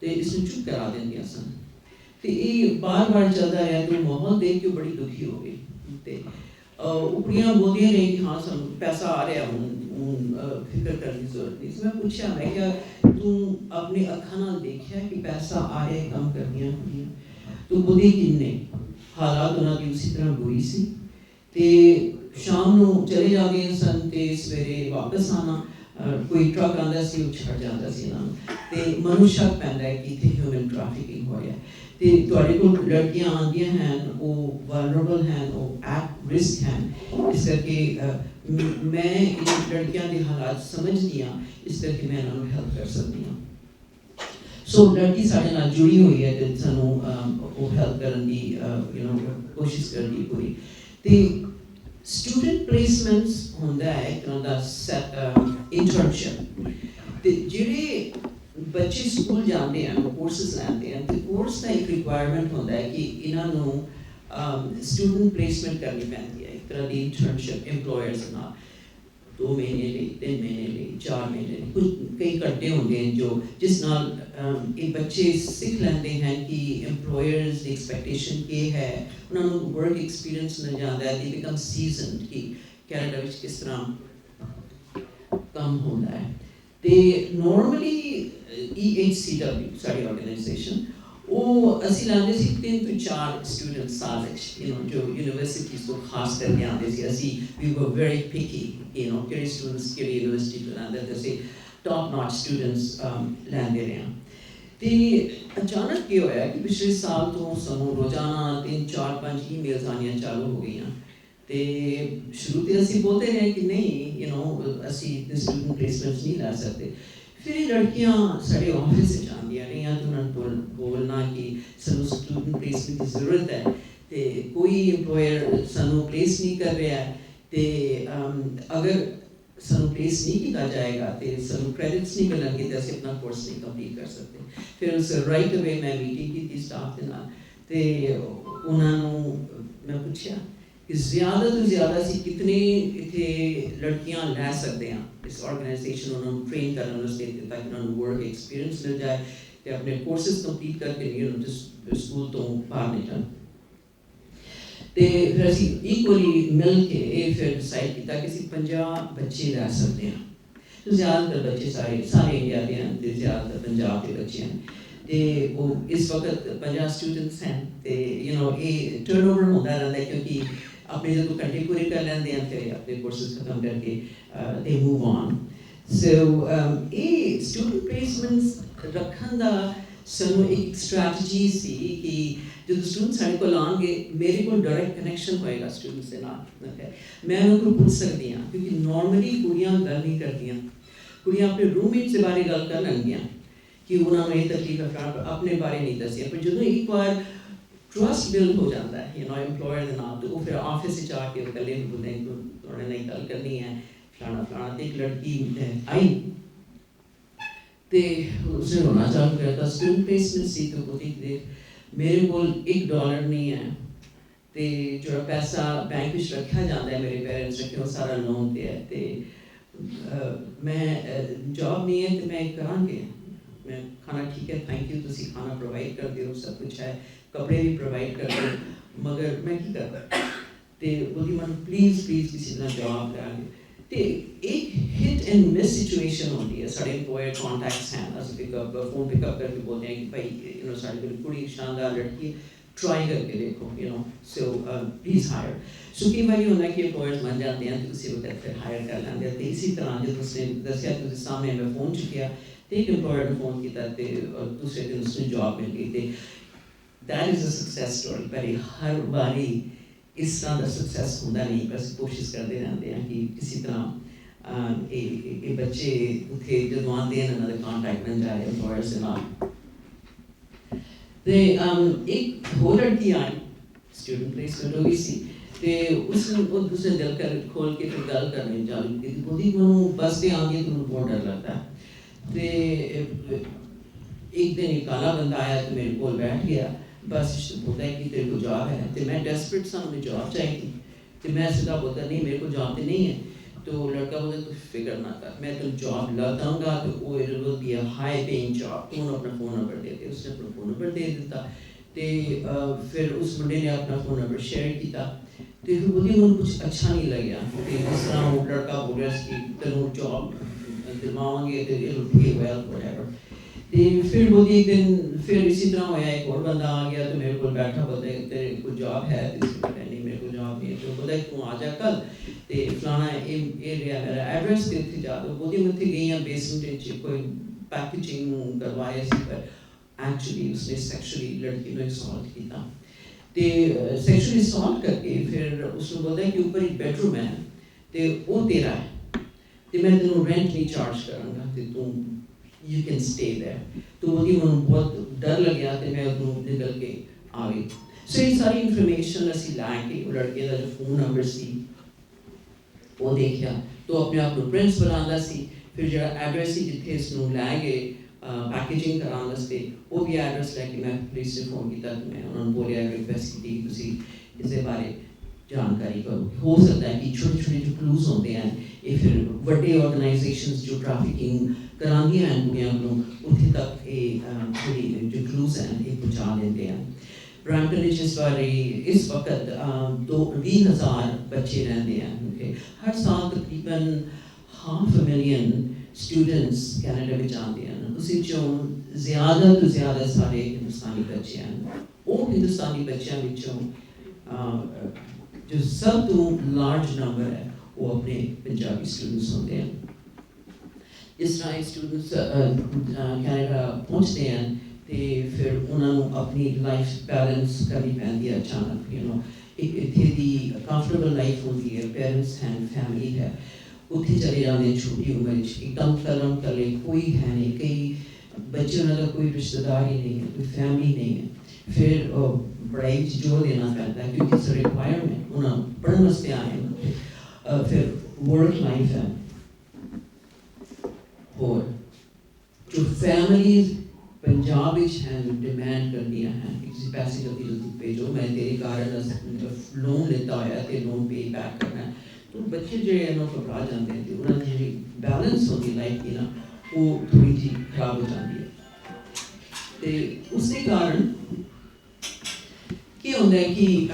ਤੇ ਇਸ ਨੂੰ ਚੁੱਪ ਕਰਾ ਦਿੰਦੀਆਂ ਸਨ। ਤੇ ਇਹ ਬਾਰ-ਬਾਰ ਚੱਲਦਾ ਰਿਹਾ ਤੇ ਮਾਹੌਲ ਦੇਖ ਕੇ ਬੜੀ ਦੁਖੀ ਹੋ ਗਈ। ਤੇ ਅਹ, ਬੋਲਦੀਆਂ ਨੇ ਕਿ ਹਾਂ ਸਾਨੂੰ ਪੈਸਾ ਆ ਰਿਹਾ ਹੁਣ ਫਿਕਰ ਕਰਨ ਦੀ ਜ਼ਰੂਰਤ ਨਹੀਂ। ਮੈਂ ਪੁੱਛਿਆ ਮੈਂ ਕਿਹਾ ਤੂੰ ਆਪਣੇ ਅੱਖਾਂ ਨਾਲ ਦੇਖਿਆ ਕਿ ਪੈਸਾ ਆ ਰਿਹਾ ਕੰਮ ਕਰਦੀਆਂ ਕੁੜੀਆਂ ਤੂੰ ਬੋਲੀ ਕਿੰਨੇ? ਹਾਲਾਤ ਉਹਨਾਂ ਦੀ ਉਸੇ ਤਰ੍ਹਾਂ ਬੁਰੀ ਸੀ। ਤੇ ਸ਼ਾਮ ਨੂੰ ਚਲੇ ਜਾ ਜਾਂਦੇ ਸਨ ਤੇ ਸਵੇਰੇ ਵਾਪਸ ਆਣਾ ਕੋਈ ਟਰੱਕ ਆਉਂਦਾ ਸੀ, ਉਹ ਛੱਡ ਜਾਂਦਾ ਸੀ ਇਹਨਾਂ ਨੂੰ। ਤੇ ਮਨੁ ਸ਼ੱਕ ਪੈਂਦਾ ਹੈ ਕਿ ਇੱਥੇ ਹਿਊਮਨ ਟ੍ਰੈਫਿਕਿੰਗ ਹੋ। ਰਿਹਾ ਤੇ ਤੁਹਾਡੇ ਕੋਲ ਲੜਕੀਆਂ ਆਉਂਦੀਆਂ ਹਨ, ਉਹ ਵਲਨਰੇਬਲ ਹਨ, ਉਹ ਐਟ ਰਿਸਕ ਹਨ। ਇਸ ਕਰਕੇ ਮੈਂ ਇਹ ਲੜਕੀਆਂ ਦੇ ਹਾਲਾਤ ਸਮਝਦੀ ਹਾਂ, ਇਸ ਕਰਕੇ ਮੈਂ ਇਹਨਾਂ ਨੂੰ ਹੈਲਪ ਕਰ ਸਕਦੀ ਹਾਂ। ਸੋ ਲੜਕੀ ਸਾਡੇ ਨਾਲ ਜੁੜੀ ਹੋਈ ਹੈ ਤੇ ਸਾਨੂੰ ਉਹ ਹੈਲਪ ਕਰਨ ਦੀ ਯੂ نو ਕੋਸ਼ਿਸ਼ ਕਰਦੀ ਪੂਰੀ ਤੇ ਸਟੂਡੈਂਟ ਪਲੇਸਮੈਂਟਸ ਹੁੰਦਾ ਹੈ ਇੱਕ ਤਰ੍ਹਾਂ ਦਾ ਇੰਟਰਨਸ਼ਿਪ ਤੇ ਜਿਹੜੇ ਬੱਚੇ ਸਕੂਲ ਜਾਂਦੇ ਹਨ ਕੋਰਸਸ ਲੈਂਦੇ ਹਨ ਤੇ ਕੋਰਸ ਦਾ ਇੱਕ ਰਿਕੁਆਇਰਮੈਂਟ ਹੁੰਦਾ ਹੈ ਕਿ ਇਹਨਾਂ ਨੂੰ ਸਟੂਡੈਂਟ ਪਲੇਸਮੈਂਟ ਕਰਨੀ ਪੈਂਦੀ ਹੈ ਇੱਕ ਤਰ੍ਹਾਂ ਦੀ ਇੰਟਰਨਸ਼ਿਪ EMPLOYERS ਨਾਲ ਦੋ ਮਹੀਨੇ ਲਈ ਤਿੰਨ ਮਹੀਨੇ ਲਈ ਚਾਰ ਮਹੀਨੇ ਲਈ ਕੁਝ ਕਈ ਘੰਟੇ ਹੁੰਦੇ ਹਨ ਜੋ ਜਿਸ ਨਾਲ ਅਮ, ਇਹ ਬੱਚੇ ਸਿੱਖ ਲੈਂਦੇ ਹਨ ਕਿ EMPLOYERS ਦੀ ਐਕਸਪੈਕਟੇਸ਼ਨ ਕੀ ਹੈ ਉਹਨਾਂ ਨੂੰ ਵਰਕ ਐਕਸਪੀਰੀਅੰਸ ਮਿਲ ਜਾਂਦਾ ਹੈ ਦੇ ਬਿਕਮ ਸੀਜ਼ਨਡ ਕਿ ਕੈਨੇਡਾ ਵਿੱਚ ਕਿਸ ਤਰ੍ਹਾਂ ਕੰਮ ਹੁੰਦਾ ਹੈ। ਤੇ ਨਾਰਮਲੀ EHCW ਸਾਡੀ ਆਰਗੇਨਾਈਜੇਸ਼ਨ ਉਹ ਅਸੀਂ ਲਾਉਂਦੇ ਸੀ ਤਿੰਨ ਤੋਂ ਚਾਰ ਸਟੂਡੈਂਟ ਸਾਲ ਵਿੱਚ ਯੂ نو ਜੋ ਯੂਨੀਵਰਸਿਟੀ ਤੋਂ ਖਾਸ ਕਰਕੇ ਆਉਂਦੇ ਸੀ ਅਸੀਂ we were very picky you know ਕਿਹੜੇ ਸਟੂਡੈਂਟਸ ਕਿਹੜੀ ਯੂਨੀਵਰਸਿਟੀ ਤੋਂ ਆਉਂਦੇ ਤੇ ਅਸੀਂ ਟੌਪ ਨਾਚ ਸਟੂਡੈਂਟਸ ਲੈਂਦੇ ਰਹੇ ਹਾਂ ਤੇ ਅਚਾਨਕ ਕੀ ਹੋਇਆ ਕਿ ਪਿਛਲੇ ਸਾਲ ਤੋਂ ਸਾਨੂੰ ਰੋਜ਼ਾਨਾ ਤਿੰਨ ਚਾਰ ਪੰਜ ਈਮੇਲਸ ਆਉਣੀਆਂ ਚਾਲੂ ਹੋ ਗਈਆਂ ਤੇ ਸ਼ੁਰੂ ਤੇ ਅਸੀਂ ਬੋਲਦੇ ਰਹੇ ਕਿ ਨਹੀਂ ਯੂ نو ਅਸੀਂ ਸਟੂਡੈਂਟ ਪਲੇਸਮੈਂਟਸ ਨਹੀਂ ਲੈ ਸਕਦੇ ਫਿਰ ਇਹ ਲੜਕੀਆਂ ਸਾਡੇ ਆਫਿਸ ਵਿੱਚ ਆਉਂਦੀਆਂ ਰਹੀਆਂ ਤੇ ਉਹਨਾਂ ਨੂੰ ਬੋਲ- ਬੋਲਣਾ ਕਿ ਸਾਨੂੰ ਸਟੂਡੈਂਟ ਪਲੇਸਮੈਂਟ ਦੀ ਜ਼ਰੂਰਤ ਹੈ ਤੇ ਕੋਈ EMPLOYER ਸਾਨੂੰ ਪਲੇਸ ਨਹੀਂ ਕਰ ਰਿਹਾ ਹੈ ਤੇ ਅਗਰ ਸਾਨੂੰ ਪਲੇਸ ਨਹੀਂ ਕੀਤਾ ਜਾਏਗਾ ਤੇ ਸਾਨੂੰ ਕ੍ਰੈਡਿਟਸ ਨਹੀਂ ਮਿਲਣਗੇ ਤੇ ਅਸੀਂ ਆਪਣਾ ਕੋਰਸ ਨਹੀਂ ਕੰਪਲੀਟ ਕਰ ਸਕਦੇ। ਫਿਰ ਉਸ ਰਾਈਟ ਅਵੇ ਮੈਂ ਮੀਟਿੰਗ ਕੀਤੀ ਸਟਾਫ ਦੇ ਨਾਲ ਤੇ ਉਹਨਾਂ ਨੂੰ ਮੈਂ ਪੁੱਛਿਆ कि ज़्यादा तो ज़्यादा ਅਸੀਂ ਕਿਤਨੇ ਇੱਥੇ ਲੜਕੀਆਂ ਲੈ ਸਕਦੇ ਹਾਂ। ਇਸ ਆਰਗੇਨਾਈਜੇਸ਼ਨ ਉਹਨਾਂ ਨੂੰ ਟ੍ਰੇਨ ਕਰਨ ਵਾਸਤੇ ਤਾਂ ਕਿ ਉਹਨਾਂ ਵਰਕ ਐਕਸਪੀਰੀਅੰਸ ਮਿਲ ਜਾਏ ਤੇ ਆਪਣੇ ਕੋਰਸਸ ਕੰਪਲੀਟ ਕਰਕੇ ਵੀ ਉਹਨਾਂ ਨੂੰ ਸਕੂਲ ਤੋਂ ਬਾਹਰ ਨਹੀਂ ਜਾਣ ਤੇ ਫਿਰ ਅਸੀਂ ਇਕੁਅਲੀ ਮਿਲ ਕੇ ਇਹ ਫਿਰ ਡਿਸਾਈਡ ਕੀਤਾ ਕਿ ਅਸੀਂ 50 ਬੱਚੇ ਲੈ ਸਕਦੇ ਹਾਂ। ਤੇ ਜ਼ਿਆਦਾਤਰ ਬੱਚੇ ਸਾਰੇ ਸਾਰੇ ਇੰਡੀਆ ਦੇ ਹਨ ਤੇ ਜ਼ਿਆਦਾਤਰ ਪੰਜਾਬ ਦੇ ਬੱਚੇ ਹਨ। ਤੇ ਉਹ ਇਸ ਵਕਤ 50 ਸਟੂਡੈਂਟਸ ਹਨ ਤੇ ਯੂ نو ਇਹ ਟਰਨਓਵਰ ਹੁੰਦਾ ਰਹਿੰਦਾ ਕਿਉਂਕਿ ਕਿਉਂਕਿ ਆਪਣੇ ਜਦੋਂ ਘੰਟੇ ਪੂਰੇ ਕਰ ਲੈਂਦੇ ਹਨ ਫਿਰ ਆਪਣੇ ਕੋਰਸਸ ਖਤਮ ਕਰਕੇ ਦੇ ਮੂਵ ਔਨ ਸੋ ਇਹ ਸਟੂਡੈਂਟ ਪਲੇਸਮੈਂਟਸ ਰੱਖਣ ਦਾ ਸਾਨੂੰ ਇੱਕ ਸਟ੍ਰੈਟਜੀ ਸੀ ਕਿ ਜਦੋਂ ਸਟੂਡੈਂਟ ਸਾਡੇ ਕੋਲ ਆਉਣਗੇ, ਮੇਰੇ ਕੋਲ ਡਾਇਰੈਕਟ ਕਨੈਕਸ਼ਨ ਹੋਏਗਾ ਸਟੂਡੈਂਟਸ ਦੇ ਨਾਲ। ਮੈਂ ਉਹਨਾਂ ਕੋਲ ਪੁੱਛ ਸਕਦੀ ਹਾਂ, ਕਿਉਂਕਿ ਨਾਰਮਲੀ ਕੁੜੀਆਂ ਗੱਲ ਨਹੀਂ ਕਰਦੀਆਂ। ਕੁੜੀਆਂ ਆਪਣੇ ਰੂਮਮੇਟਸ ਦੇ ਬਾਰੇ ਗੱਲ ਕਰ ਲੈਣਗੀਆਂ ਕਿ ਉਹਨਾਂ ਨੂੰ ਇਹ ਤਕਲੀਫ ਹੈ ਆਪਣੇ ਬਾਰੇ ਨਹੀਂ ਦੱਸਿਆ। ਪਰ ਜਦੋਂ ਇੱਕ ਵਾਰ ਟਰਸਟ ਬਿਲਡ ਹੋ ਜਾਂਦਾ ਹੈ ਯੂ نو EMPLOYER ਦੇ ਨਾਲ ਤੇ ਉਹ ਫਿਰ ਆਫਿਸ ਵਿੱਚ ਆ ਕੇ ਉਹ ਇਕੱਲੇ ਨੂੰ ਬੁਲਾਏ ਤੁਹਾਡੇ ਨਾਲ ਗੱਲ ਕਰਨੀ ਹੈ ਫਲਾਣਾ ਫਲਾਣਾ ਤੇ ਇੱਕ ਲੜਕੀ ਅਹ, ਆਈ। ਤੇ ਉਸਨੇ ਰੋਣਾ ਚਾਲੂ ਕਰ ਦਿੱਤਾ ਸਟੂਡੈਂਟ ਪਲੇਸਮੈਂਟ ਸੀ ਤੇ ਉਹ ਦੇ ਮੇਰੇ ਕੋਲ 1 ਡਾਲਰ ਨਹੀਂ ਹੈ ਤੇ ਜਿਹੜਾ ਪੈਸਾ ਬੈਂਕ ਵਿੱਚ ਰੱਖਿਆ ਜਾਂਦਾ ਹੈ ਮੇਰੇ ਪੇਰੈਂਟਸ ਰੱਖੇ ਉਹ ਸਾਰਾ ਲੋਨ ਤੇ ਹੈ ਤੇ ਅਹ, ਮੈਂ ਜੌਬ ਨਹੀਂ ਹੈ ਤੇ ਮੈਂ ਕਰਾਂਗੇ। ਮੈਂ ਖਾਣਾ ਠੀਕ ਹੈ ਥੈਂਕ ਯੂ ਤੁਸੀਂ ਖਾਣਾ ਪ੍ਰੋਵਾਈਡ ਕਰਦੇ ਹੋ ਸਭ ਕੁਝ ਹੈ। ਕੱਪੜੇ ਵੀ ਪ੍ਰੋਵਾਈਡ ਕਰਦੇ ਹੋ ਮਗਰ ਮੈਂ ਕੀ ਕਰਾਂ ਤੇ ਉਹਦੀ ਮਨ ਪਲੀਜ਼ ਪਲੀਜ਼ ਕਿਸੇ ਨਾਲ ਜਵਾਬ ਕਰਾਂਗੇ ਤੇ ਇੱਕ ਹਿਟ ਐਂਡ ਮਿਸ ਸਿਚੁਏਸ਼ਨ ਹੁੰਦੀ ਹੈ ਸਾਡੇ employer contacts ਹਨ ਅਸੀਂ pick up phone pick up ਕਰਕੇ ਬੋਲਦੇ ਹਾਂ ਕਿ ਭਾਈ ਯੂ نو ਸਾਡੇ ਕੋਲ ਕੁੜੀ ਸ਼ਾਨਦਾਰ ਲੜਕੀ ਟਰਾਈ ਕਰਕੇ ਦੇਖੋ you know so please hire so ਕਈ ਵਾਰੀ ਹੁੰਦਾ ਕਿ employers ਮੰਨ ਜਾਂਦੇ ਹਨ ਤੇ ਤੁਸੀਂ ਉਹ ਫਿਰ ਹਾਇਰ ਕਰ ਲੈਂਦੇ ਹੋ ਤੇ ਇਸੇ ਤਰ੍ਹਾਂ ਜਦੋਂ ਤੁਸੀਂ ਦੱਸਿਆ ਤੁਸੀਂ ਸਾਹਮਣੇ ਮੈਂ ਫੋਨ ਚੁੱਕਿਆ ਤੇ ਇੱਕ employer ਨੂੰ ਫੋਨ ਕੀਤਾ ਤੇ ਅਹ, ਦੂਸਰੇ ਦਿਨ ਉਸਨੂੰ ਜੌਬ ਮਿਲ ਗਈ ਤੇ that is a success story. ਪਰ ਹਰ ਵਾਰੀ ਇਸ ਤਰ੍ਹਾਂ ਦਾ ਸਕਸੈਸ ਹੁੰਦਾ ਨਹੀਂ। ਬਸ ਕੋਸ਼ਿਸ਼ ਕਰਦੇ ਰਹਿੰਦੇ ਹਾਂ ਕਿ ਕਿਸੇ ਤਰ੍ਹਾਂ ਇਹ, ਇਹ- ਬੱਚੇ ਉੱਥੇ ਜਦੋਂ ਆਉਂਦੇ ਹਨ ਇਹਨਾਂ ਦੇ ਕੰਟੈਕਟ ਬਣ ਜਾਏ employers ਨਾਲ। ਤੇ ਇੱਕ ਹੋਰ ਲੜਕੀ ਆਈ ਸਟੂਡੈਂਟ ਪਲੇਸਮੈਂਟ ਹੋ ਸੀ, ਤੇ ਉਸ ਉਹ ਦੂਸਰੇ ਦਿਲ ਕਰ ਖੋਲ ਕੇ ਫਿਰ ਗੱਲ ਕਰਨੀ ਚਾਲੂ ਕੀਤੀ ਉਹਦੀ ਮੈਨੂੰ ਬਸ ਤੇ ਆ ਗਈ ਤੁਹਾਨੂੰ ਬਹੁਤ ਡਰ ਲੱਗਦਾ। ਤੇ ਇੱਕ ਦਿਨ ਇੱਕ ਕਾਲਾ ਬੰਦਾ ਆਇਆ ਤੇ ਮੇਰੇ ਕੋਲ ਬੈਠ ਗਿਆ। بس بتائیں کہ تیرے کو جواب ہے۔ تو میں ڈیسپریٹ تھا مجھے جواب چاہیے تو میں سیدھا بولتا، نہیں، میرے کو جواب نہیں ہے۔ تو لڑکا بولتا، تو فکر نہ کر، میں تم جاب لاتا گا۔ تو وہ ول دیا ہائی پین جواب تو انہوں اپنا فون نمبر دے دے اس نے اپنا فون نمبر دے دیتا۔ تو پھر اس منڈے نے اپنا فون نمبر شیئر کی تھا تو پھر مجھے ان کچھ اچھا نہیں لگیا۔ کہ اس طرح وہ لڑکا بول رہا ہے کہ تنور جاب دلواؤں گے تو ویل وٹ ایور ਤੇ ਫਿਰ ਉਹਦੀ ਦਿਨ ਫਿਰ ਇਸੇ ਤਰ੍ਹਾਂ ਹੋਇਆ, ਇੱਕ ਹੋਰ ਬੰਦਾ ਆ ਗਿਆ ਤੇ ਮੇਰੇ ਕੋਲ ਬੈਠਾ ਬੋਲਦਾ, ਤੇਰੇ ਕੋਲ ਜੌਬ ਹੈ? ਤੇ ਇਸ ਨਹੀਂ ਮੇਰੇ ਕੋਲ ਜੌਬ ਨਹੀਂ ਤੇ ਬੋਲਦਾ, ਤੂੰ ਆ ਜਾ ਕੱਲ ਤੇ ਫਲਾਣਾ ਇਹ ਇਹ ਰਿਹਾ ਮੇਰਾ ਐਡਰੈਸ ਤੇ ਉੱਥੇ ਜਾ ਦੋ ਉਹਦੀ ਉੱਥੇ ਗਈਆਂ ਬੇਸਮੈਂਟ ਵਿੱਚ ਕੋਈ ਪੈਕੇਜਿੰਗ ਕਰਵਾਇਆ ਸੀ, ਪਰ ਐਕਚੁਅਲੀ ਉਸਨੇ ਸੈਕਸ਼ੂਅਲੀ ਲੜਕੀ ਨੂੰ ਅਸੌਲਟ ਕੀਤਾ। ਤੇ ਸੈਕਸ਼ੂਅਲੀ ਅਸੌਲਟ ਕਰਕੇ ਫਿਰ ਉਸ ਨੂੰ ਬੋਲਦਾ ਕਿ ਉੱਪਰ ਇੱਕ ਬੈਡਰੂਮ ਹੈ ਤੇ ਉਹ ਤੇਰਾ ਹੈ। ਤੇ ਮੈਂ ਤੈਨੂੰ ਰੈਂਟ ਨਹੀਂ ਚਾਰਜ ਕਰਾਂਗਾ ਤੇ ਤੂੰ ਯੂ ਕੈਨ ਸਟੇ ਦੇਰ ਤੋ ਉਹਦੀ ਮੈਨੂੰ ਬਹੁਤ ਡਰ ਲੱਗਿਆ ਤੇ ਮੈਂ ਉਹਨੂੰ ਨਿਕਲ ਕੇ ਆ ਗਈ ਸੋ ਇਹ ਸਾਰੀ ਇਨਫੋਰਮੇਸ਼ਨ ਅਸੀਂ ਲੈ ਕੇ ਉਹ ਲੜਕੇ ਦਾ ਜੋ ਫੋਨ ਨੰਬਰ ਸੀ ਉਹ ਦੇਖਿਆ ਤੋ ਆਪਣੇ ਆਪ ਨੂੰ ਪ੍ਰਿੰਸ ਬਣਾਉਂਦਾ ਸੀ ਫਿਰ ਜਿਹੜਾ ਐਡਰੈਸ ਸੀ ਜਿੱਥੇ ਇਸ ਨੂੰ ਲੈ ਗਏ ਪੈਕੇਜਿੰਗ ਕਰਾਉਣ ਵਾਸਤੇ ਉਹ ਵੀ ਐਡਰੈਸ ਲੈ ਕੇ ਮੈਂ ਪੁਲਿਸ ਨੂੰ ਫੋਨ ਕੀਤਾ ਤੇ ਮੈਂ ਉਹਨਾਂ ਨੂੰ ਬੋਲਿਆ ਰਿਕਵੈਸਟ ਕੀਤੀ ਤੁਸੀਂ ਇਸੇ ਬਾਰੇ ਜਾਣਕਾਰੀ ਕਰੋ ਹੋ ਸਕਦਾ ਹੈ ਕਿ ਛੋਟੇ ਛੋਟੇ ਜੋ ਕਲੂਜ਼ ਹੁੰਦੇ ਹਨ ਇਹ ਫਿਰ ਵੱਡੇ ਆਰਗੇਨਾਈਜੇਸ਼ਨਸ ਜੋ ਟ੍ਰੈਫਿਕਿੰਗ ਕਰਾਉਂਦੀਆਂ ਹਨ ਕੁੜੀਆਂ ਨੂੰ, ਉੱਥੇ ਤੱਕ ਇਹ ਜਿਹੜੀ ਜੋ ਕਲੂਜ਼ ਹਨ, ਇਹ ਪਹੁੰਚਾ ਦਿੰਦੇ ਹਨ। ਬ੍ਰੈਂਟਨ ਵਿੱਚ ਇਸ ਵਾਰੀ ਇਸ ਵਕਤ 20000 ਬੱਚੇ ਰਹਿੰਦੇ ਹਨ ਹਰ ਸਾਲ ਤਕਰੀਬਨ ਹਾਫ ਮਿਲੀਅਨ ਸਟੂਡੈਂਟਸ ਕੈਨੇਡਾ ਵਿੱਚ ਆਉਂਦੇ ਹਨ। ਉਸ ਵਿੱਚੋਂ ਜ਼ਿਆਦਾ ਤੋਂ ਜ਼ਿਆਦਾ ਸਾਰੇ ਹਿੰਦੁਸਤਾਨੀ ਬੱਚੇ ਹਨ। ਉਹ ਹਿੰਦੁਸਤਾਨੀ ਬੱਚਿਆਂ ਵਿੱਚੋਂ ਜੋ ਸਭ ਤੋਂ ਲਾਰਜ ਨੰਬਰ ਹੈ, ਉਹ ਆਪਣੇ ਪੰਜਾਬੀ ਸਟੂਡੈਂਟਸ ਹੁੰਦੇ ਹਨ। ਜਿਸ ਤਰ੍ਹਾਂ ਸਟੂਡੈਂਟਸ ਕੈਨੇਡਾ ਪਹੁੰਚਦੇ ਹਨ ਤੇ ਫਿਰ ਉਹਨਾਂ ਨੂੰ ਆਪਣੀ ਲਾਈਫ ਬੈਲੈਂਸ ਕਰਨੀ ਪੈਂਦੀ ਹੈ ਅਚਾਨਕ ਯੂ نو ਇੱਕ ਇੱਥੇ ਦੀ ਕੰਫਰਟੇਬਲ ਲਾਈਫ ਹੁੰਦੀ ਹੈ ਪੇਰੈਂਟਸ ਹਨ ਫੈਮਿਲੀ ਹੈ। ਉੱਥੇ ਚਲੇ ਜਾਂਦੇ ਹਨ ਛੋਟੀ ਉਮਰ ਵਿੱਚ ਇੱਕਦਮ ਕਲਮ ਕਲੇ, ਕੋਈ ਹੈ ਨਹੀਂ, ਕਈ ਬੱਚੇ ਉਹਨਾਂ ਦਾ ਕੋਈ ਰਿਸ਼ਤੇਦਾਰ ਹੀ ਨਹੀਂ ਹੈ, ਕੋਈ ਫੈਮਿਲੀ ਨਹੀਂ ਹੈ। ਫਿਰ ਉਹ ਪੜ੍ਹਾਈ ਵਿੱਚ ਜੋਰ ਦੇਣਾ ਪੈਂਦਾ ਕਿਉਂਕਿ ਇਸ ਰਿਕੁਆਇਰਮੈਂਟ ਉਹਨਾਂ ਪੜ੍ਹਨ ਵਾਸਤੇ ਆਏ ਫਿਰ ਵਰਕ ਲਾਈਫ ਹੈ ਹੋਰ ਜੋ ਫੈਮਿਲੀਜ਼ ਪੰਜਾਬ ਵਿੱਚ ਹਨ ਡਿਮਾਂਡ ਕਰਦੀਆਂ ਹਨ ਕਿ ਪੈਸੇ ਜਲਦੀ ਜਲਦੀ ਭੇਜੋ, ਮੈਂ ਤੇਰੇ ਕਾਰਨ ਲੋਨ ਲਿੱਤਾ ਹੋਇਆ ਤੇ ਲੋਨ ਪੇ ਬੈਕ ਕਰਨਾ ਹੈ। ਬੱਚੇ ਜਿਹੜੇ ਹਨ ਘਬਰਾ ਜਾਂਦੇ ਨੇ ਉਹਨਾਂ ਦੀ ਜਿਹੜੀ ਬੈਲੈਂਸ ਹੁੰਦੀ ਲਾਈਫ ਦੀ ਨਾ, ਉਹ ਥੋੜੀ ਜਿਹੀ ਖਰਾਬ ਹੋ ਜਾਂਦੀ ਹੈ। ਤੇ ਉਸ ਕਾਰਨ ਕੀ ਹੁੰਦਾ ਹੈ ਕਿ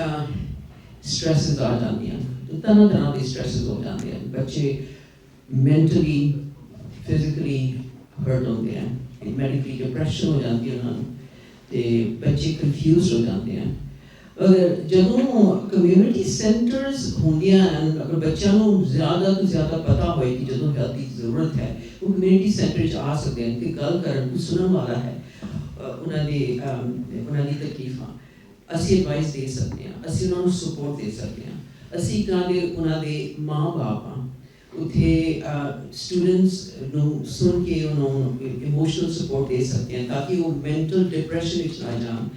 ਸਟ੍ਰੈਸਸ ਆ ਜਾਂਦੀਆਂ ਤਰ੍ਹਾਂ ਤਰ੍ਹਾਂ ਦੇ ਸਟ੍ਰੈਸਸ ਹੋ ਜਾਂਦੇ ਹਨ। ਬੱਚੇ ਮੈਂਟਲੀ ਫਿਜ਼ੀਕਲੀ ਹਰਟ ਹੁੰਦੇ ਹਨ। ਮੈਡੀਕਲੀ ਡਿਪਰੈਸ਼ਨ ਹੋ ਜਾਂਦੀ ਉਹਨਾਂ ਨੂੰ ਤੇ ਬੱਚੇ ਕਨਫਿਊਜ਼ ਹੋ ਜਾਂਦੇ ਹਨ। ਜਦੋਂ ਕਮਿਊਨਿਟੀ ਸੈਂਟਰਸ ਹੁੰਦੀਆਂ ਹਨ, ਅਗਰ ਬੱਚਿਆਂ ਨੂੰ ਜ਼ਿਆਦਾ ਤੋਂ ਜ਼ਿਆਦਾ ਪਤਾ ਹੋਏ ਕਿ ਜਦੋਂ ਹੈਲਥ ਜ਼ਰੂਰਤ ਹੈ, ਉਹ ਕਮਿਊਨਿਟੀ ਸੈਂਟਰ 'ਚ ਆ ਸਕਦੇ ਹਨ ਕਿ ਗੱਲ ਕਰਨ ਨੂੰ ਸੁਣਨ ਵਾਲਾ ਹੈ ਉਹਨਾਂ ਦੀ ਉਹਨਾਂ ਦੀ ਤਕਲੀਫਾਂ। ਅਸੀਂ ਐਡਵਾਈਸ ਦੇ ਸਕਦੇ ਹਾਂ, ਅਸੀਂ ਉਹਨਾਂ ਨੂੰ ਸਪੋਰਟ ਦੇ ਸਕਦੇ ਹਾਂ। ਅਸੀਂ ਉਹਨਾਂ ਦੇ ਉਹਨਾਂ ਦੇ ਮਾਂ-ਬਾਪ ਉਥੇ ਸਟੂਡੈਂਟਸ ਨੂੰ ਸੁਣ ਕੇ ਉਹਨਾਂ ਨੂੰ ਇਮੋਸ਼ਨਲ ਸਪੋਰਟ ਦੇ ਸਕਦੇ ਹਾਂ ਤਾਂ ਕਿ ਉਹ ਮੈਂਟਲ ਡਿਪਰੈਸ਼ਨ ਵਿੱਚ ਨਾ ਜਾਣ।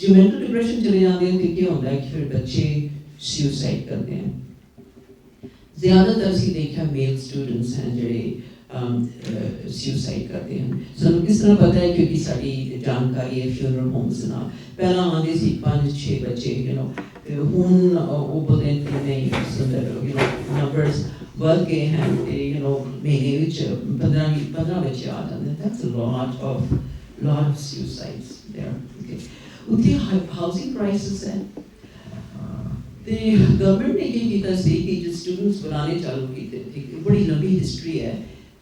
ਜੇ ਮੈਂਟਲ ਡਿਪਰੈਸ਼ਨ ਚਲੇ ਜਾਂਦੇ ਹਨ ਤੇ ਕੀ ਹੁੰਦਾ ਹੈ ਕਿ ਫਿਰ ਬੱਚੇ ਸੁਸਾਈਡ ਕਰਦੇ ਹਨ ਜ਼ਿਆਦਾਤਰ ਅਸੀਂ ਦੇਖਿਆ ਮੇਲ ਸਟੂਡੈਂਟਸ ਹਨ ਜਿਹੜੇ ਸੁਸਾਈਡ ਕਰਦੇ ਹਨ। ਸਾਨੂੰ ਕਿਸ ਤਰ੍ਹਾਂ ਪਤਾ ਹੈ ਕਿਉਂਕਿ ਸਾਡੀ ਜਾਣਕਾਰੀ ਹੈ ਫਿਊਨਰਲ ਹੋਮਸ ਨਾਲ। ਪਹਿਲਾਂ ਆਉਂਦੇ ਸੀ 5-6 ਬੱਚੇ you know hon och obegränsade mig sådär, you know, numbers, Valge had, you know, many which eh, Padravichi that's a lot of, lot of suicides there. Okay. With the housing crisis and the government ने क्या किया से कि जो students बनाने चालू किए थे hopefully लंबी हिस्ट्री है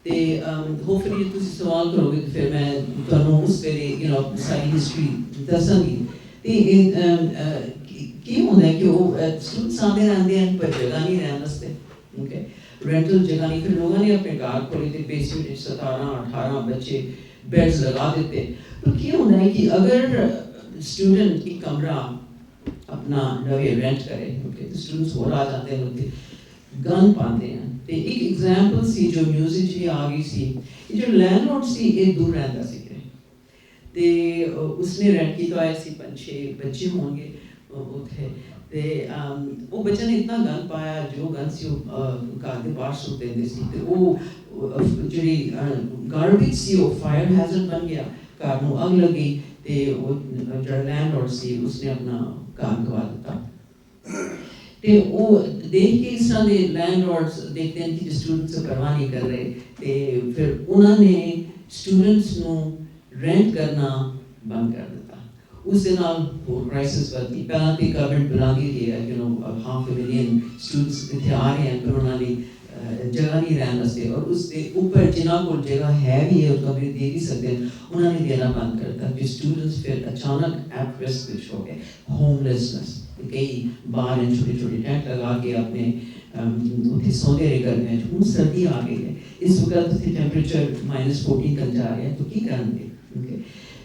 ਤੇ ਹੋਪਫੁਲੀ ਤੁਸੀਂ ਸਵਾਲ ਕਰੋਗੇ ਤੇ ਫਿਰ ਮੈਂ ਤੁਹਾਨੂੰ ਉਸ ਵੇਲੇ ਯੂ نو ਸਾਰੀ ਹਿਸਟਰੀ ਦੱਸਾਂਗੀ ਤੇ ਕੀ- ਕੀ ਹੁੰਦਾ ਹੈ ਕਿ ਉਹ ਸਟੂਡੈਂਟਸ ਆਉਂਦੇ ਰਹਿੰਦੇ ਹਨ ਪਰ ਜਗ੍ਹਾ ਨਹੀਂ ਰਹਿਣ ਵਾਸਤੇ ਓਕੇ ਰੈਂਟਲ ਜਗ੍ਹਾ ਨਹੀਂ ਫਿਰ ਲੋਕਾਂ ਨੇ ਆਪਣੇ ਘਰ ਖੋਲੇ ਤੇ ਬੇਸਮੈਂਟ ਵਿੱਚ 17 18 ਬੱਚੇ ਬੈਡਸ ਲਗਾ ਦਿੱਤੇ। ਤਾਂ ਕੀ ਹੁੰਦਾ ਹੈ ਕਿ ਅਗਰ ਸਟੂਡੈਂਟ ਇੱਕ ਕਮਰਾ ਆਪਣਾ ਨਵੇਂ ਰੈਂਟ ਕਰੇ ਓਕੇ ਤੇ ਸਟੂਡੈਂਟਸ ਹੋਰ ਆ ਜਾਂਦੇ ਹਨ ਉੱਥੇ ਗਨ ਪਾਉਂਦੇ ਹਨ। ਤੇ ਇੱਕ ਐਗਜ਼ਾਮਪਲ ਸੀ ਜੋ ਨਿਊਜ਼ ਵਿੱਚ ਵੀ ਆ ਗਈ ਸੀ ਇਹ ਜੋ ਲੈਂਡਲੋਰਡ ਸੀ ਇਹ ਦੂਰ ਰਹਿੰਦਾ ਸੀ। ਕਿਤੇ। ਤੇ ਅਹ, ਉਸਨੇ ਰੈਂਟ ਕੀਤਾ ਹੋਇਆ ਸੀ ਪੰਜ ਛੇ ਬੱਚੇ ਹੋਣਗੇ। ਅਹ, ਉੱਥੇ। ਤੇ ਉਹ ਬੱਚੇ ਨੇ ਇਤਨਾ ਗੰਦ ਪਾਇਆ, ਜੋ ਗੰਦ ਸੀ ਘਰ ਦੇ ਬਾਹਰ ਸੁੱਟ ਦਿੰਦੇ ਸੀ। ਤੇ ਉਹ ਜਿਹੜੀ ਗਾਰਬੇਜ ਸੀ, ਉਹ ਫਾਇਰ ਹੈਜ਼ਰਡ ਬਣ ਗਿਆ। ਘਰ ਨੂੰ ਅੱਗ ਲੱਗੀ ਤੇ ਉਹ, ਜਿਹੜਾ ਲੈਂਡਲੋਰਡ ਸੀ, ਉਸਨੇ ਆਪਣਾ ਘਰ ਗਵਾ ਦਿੱਤਾ। ਤੇ ਉਹ ਦੇਖ ਕੇ ਇਸ ਤਰ੍ਹਾਂ ਦੇ ਲੈਂਡਲੋਰਡਸ ਦੇਖਦੇ ਹਨ ਕਿ ਸਟੂਡੈਂਟਸ ਪਰਵਾਹ ਨਹੀਂ ਕਰ ਰਹੇ, ਤੇ ਫਿਰ ਉਹਨਾਂ ਨੇ ਸਟੂਡੈਂਟਸ ਨੂੰ ਰੈਂਟ ਕਰਨਾ ਬੰਦ ਕਰ ਦਿੱਤਾ। ਉਸ ਦੇ ਨਾਲ ਹੋਰ ਕ੍ਰਾਈਸਿਸ ਵਧੀ ਪਹਿਲਾਂ ਤੇ ਗਵਰਨਮੈਂਟ ਬੁਲਾਉਂਦੀ ਰਹੀ ਹੈ you know half a million students ਇੱਥੇ ਆ ਰਹੇ ਹਨ ਪਰ ਉਹਨਾਂ ਦੀ ਅਹ, ਜਗ੍ਹਾ ਨਹੀਂ ਰਹਿਣ ਵਾਸਤੇ ਔਰ ਉਸ ਦੇ ਉੱਪਰ ਜਿਨ੍ਹਾਂ ਕੋਲ ਜਗ੍ਹਾ ਹੈ ਵੀ ਹੈ ਉਹ ਕਮਰੇ ਦੇ ਵੀ ਸਕਦੇ ਹਨ ਉਹਨਾਂ ਨੇ ਦੇਣਾ ਬੰਦ ਕਰ ਦਿੱਤਾ ਕਿ ਸਟੂਡੈਂਟਸ ਫਿਰ ਅਚਾਨਕ ਐਟ ਰਿਸਕ ਵਿੱਚ ਹੋ ਗਏ ਹੋਮਲੈਸਨੈਸ ਕਈ ਬਾਹਰ in ਛੋਟੇ ਛੋਟੇ ਟੈਂਟ ਲਗਾ ਕੇ ਆਪਣੇ ਅਮ, ਉੱਥੇ ਸੌਂਦੇ ਰਹੇ ਕਰਦੇ ਹਨ ਹੁਣ ਸਰਦੀ ਆ ਗਈ ਹੈ ਇਸ ਵਕਤ ਉੱਥੇ ਟੈਂਪਰੇਚਰ -14 ਤੱਕ ਜਾ ਰਿਹਾ ਹੈ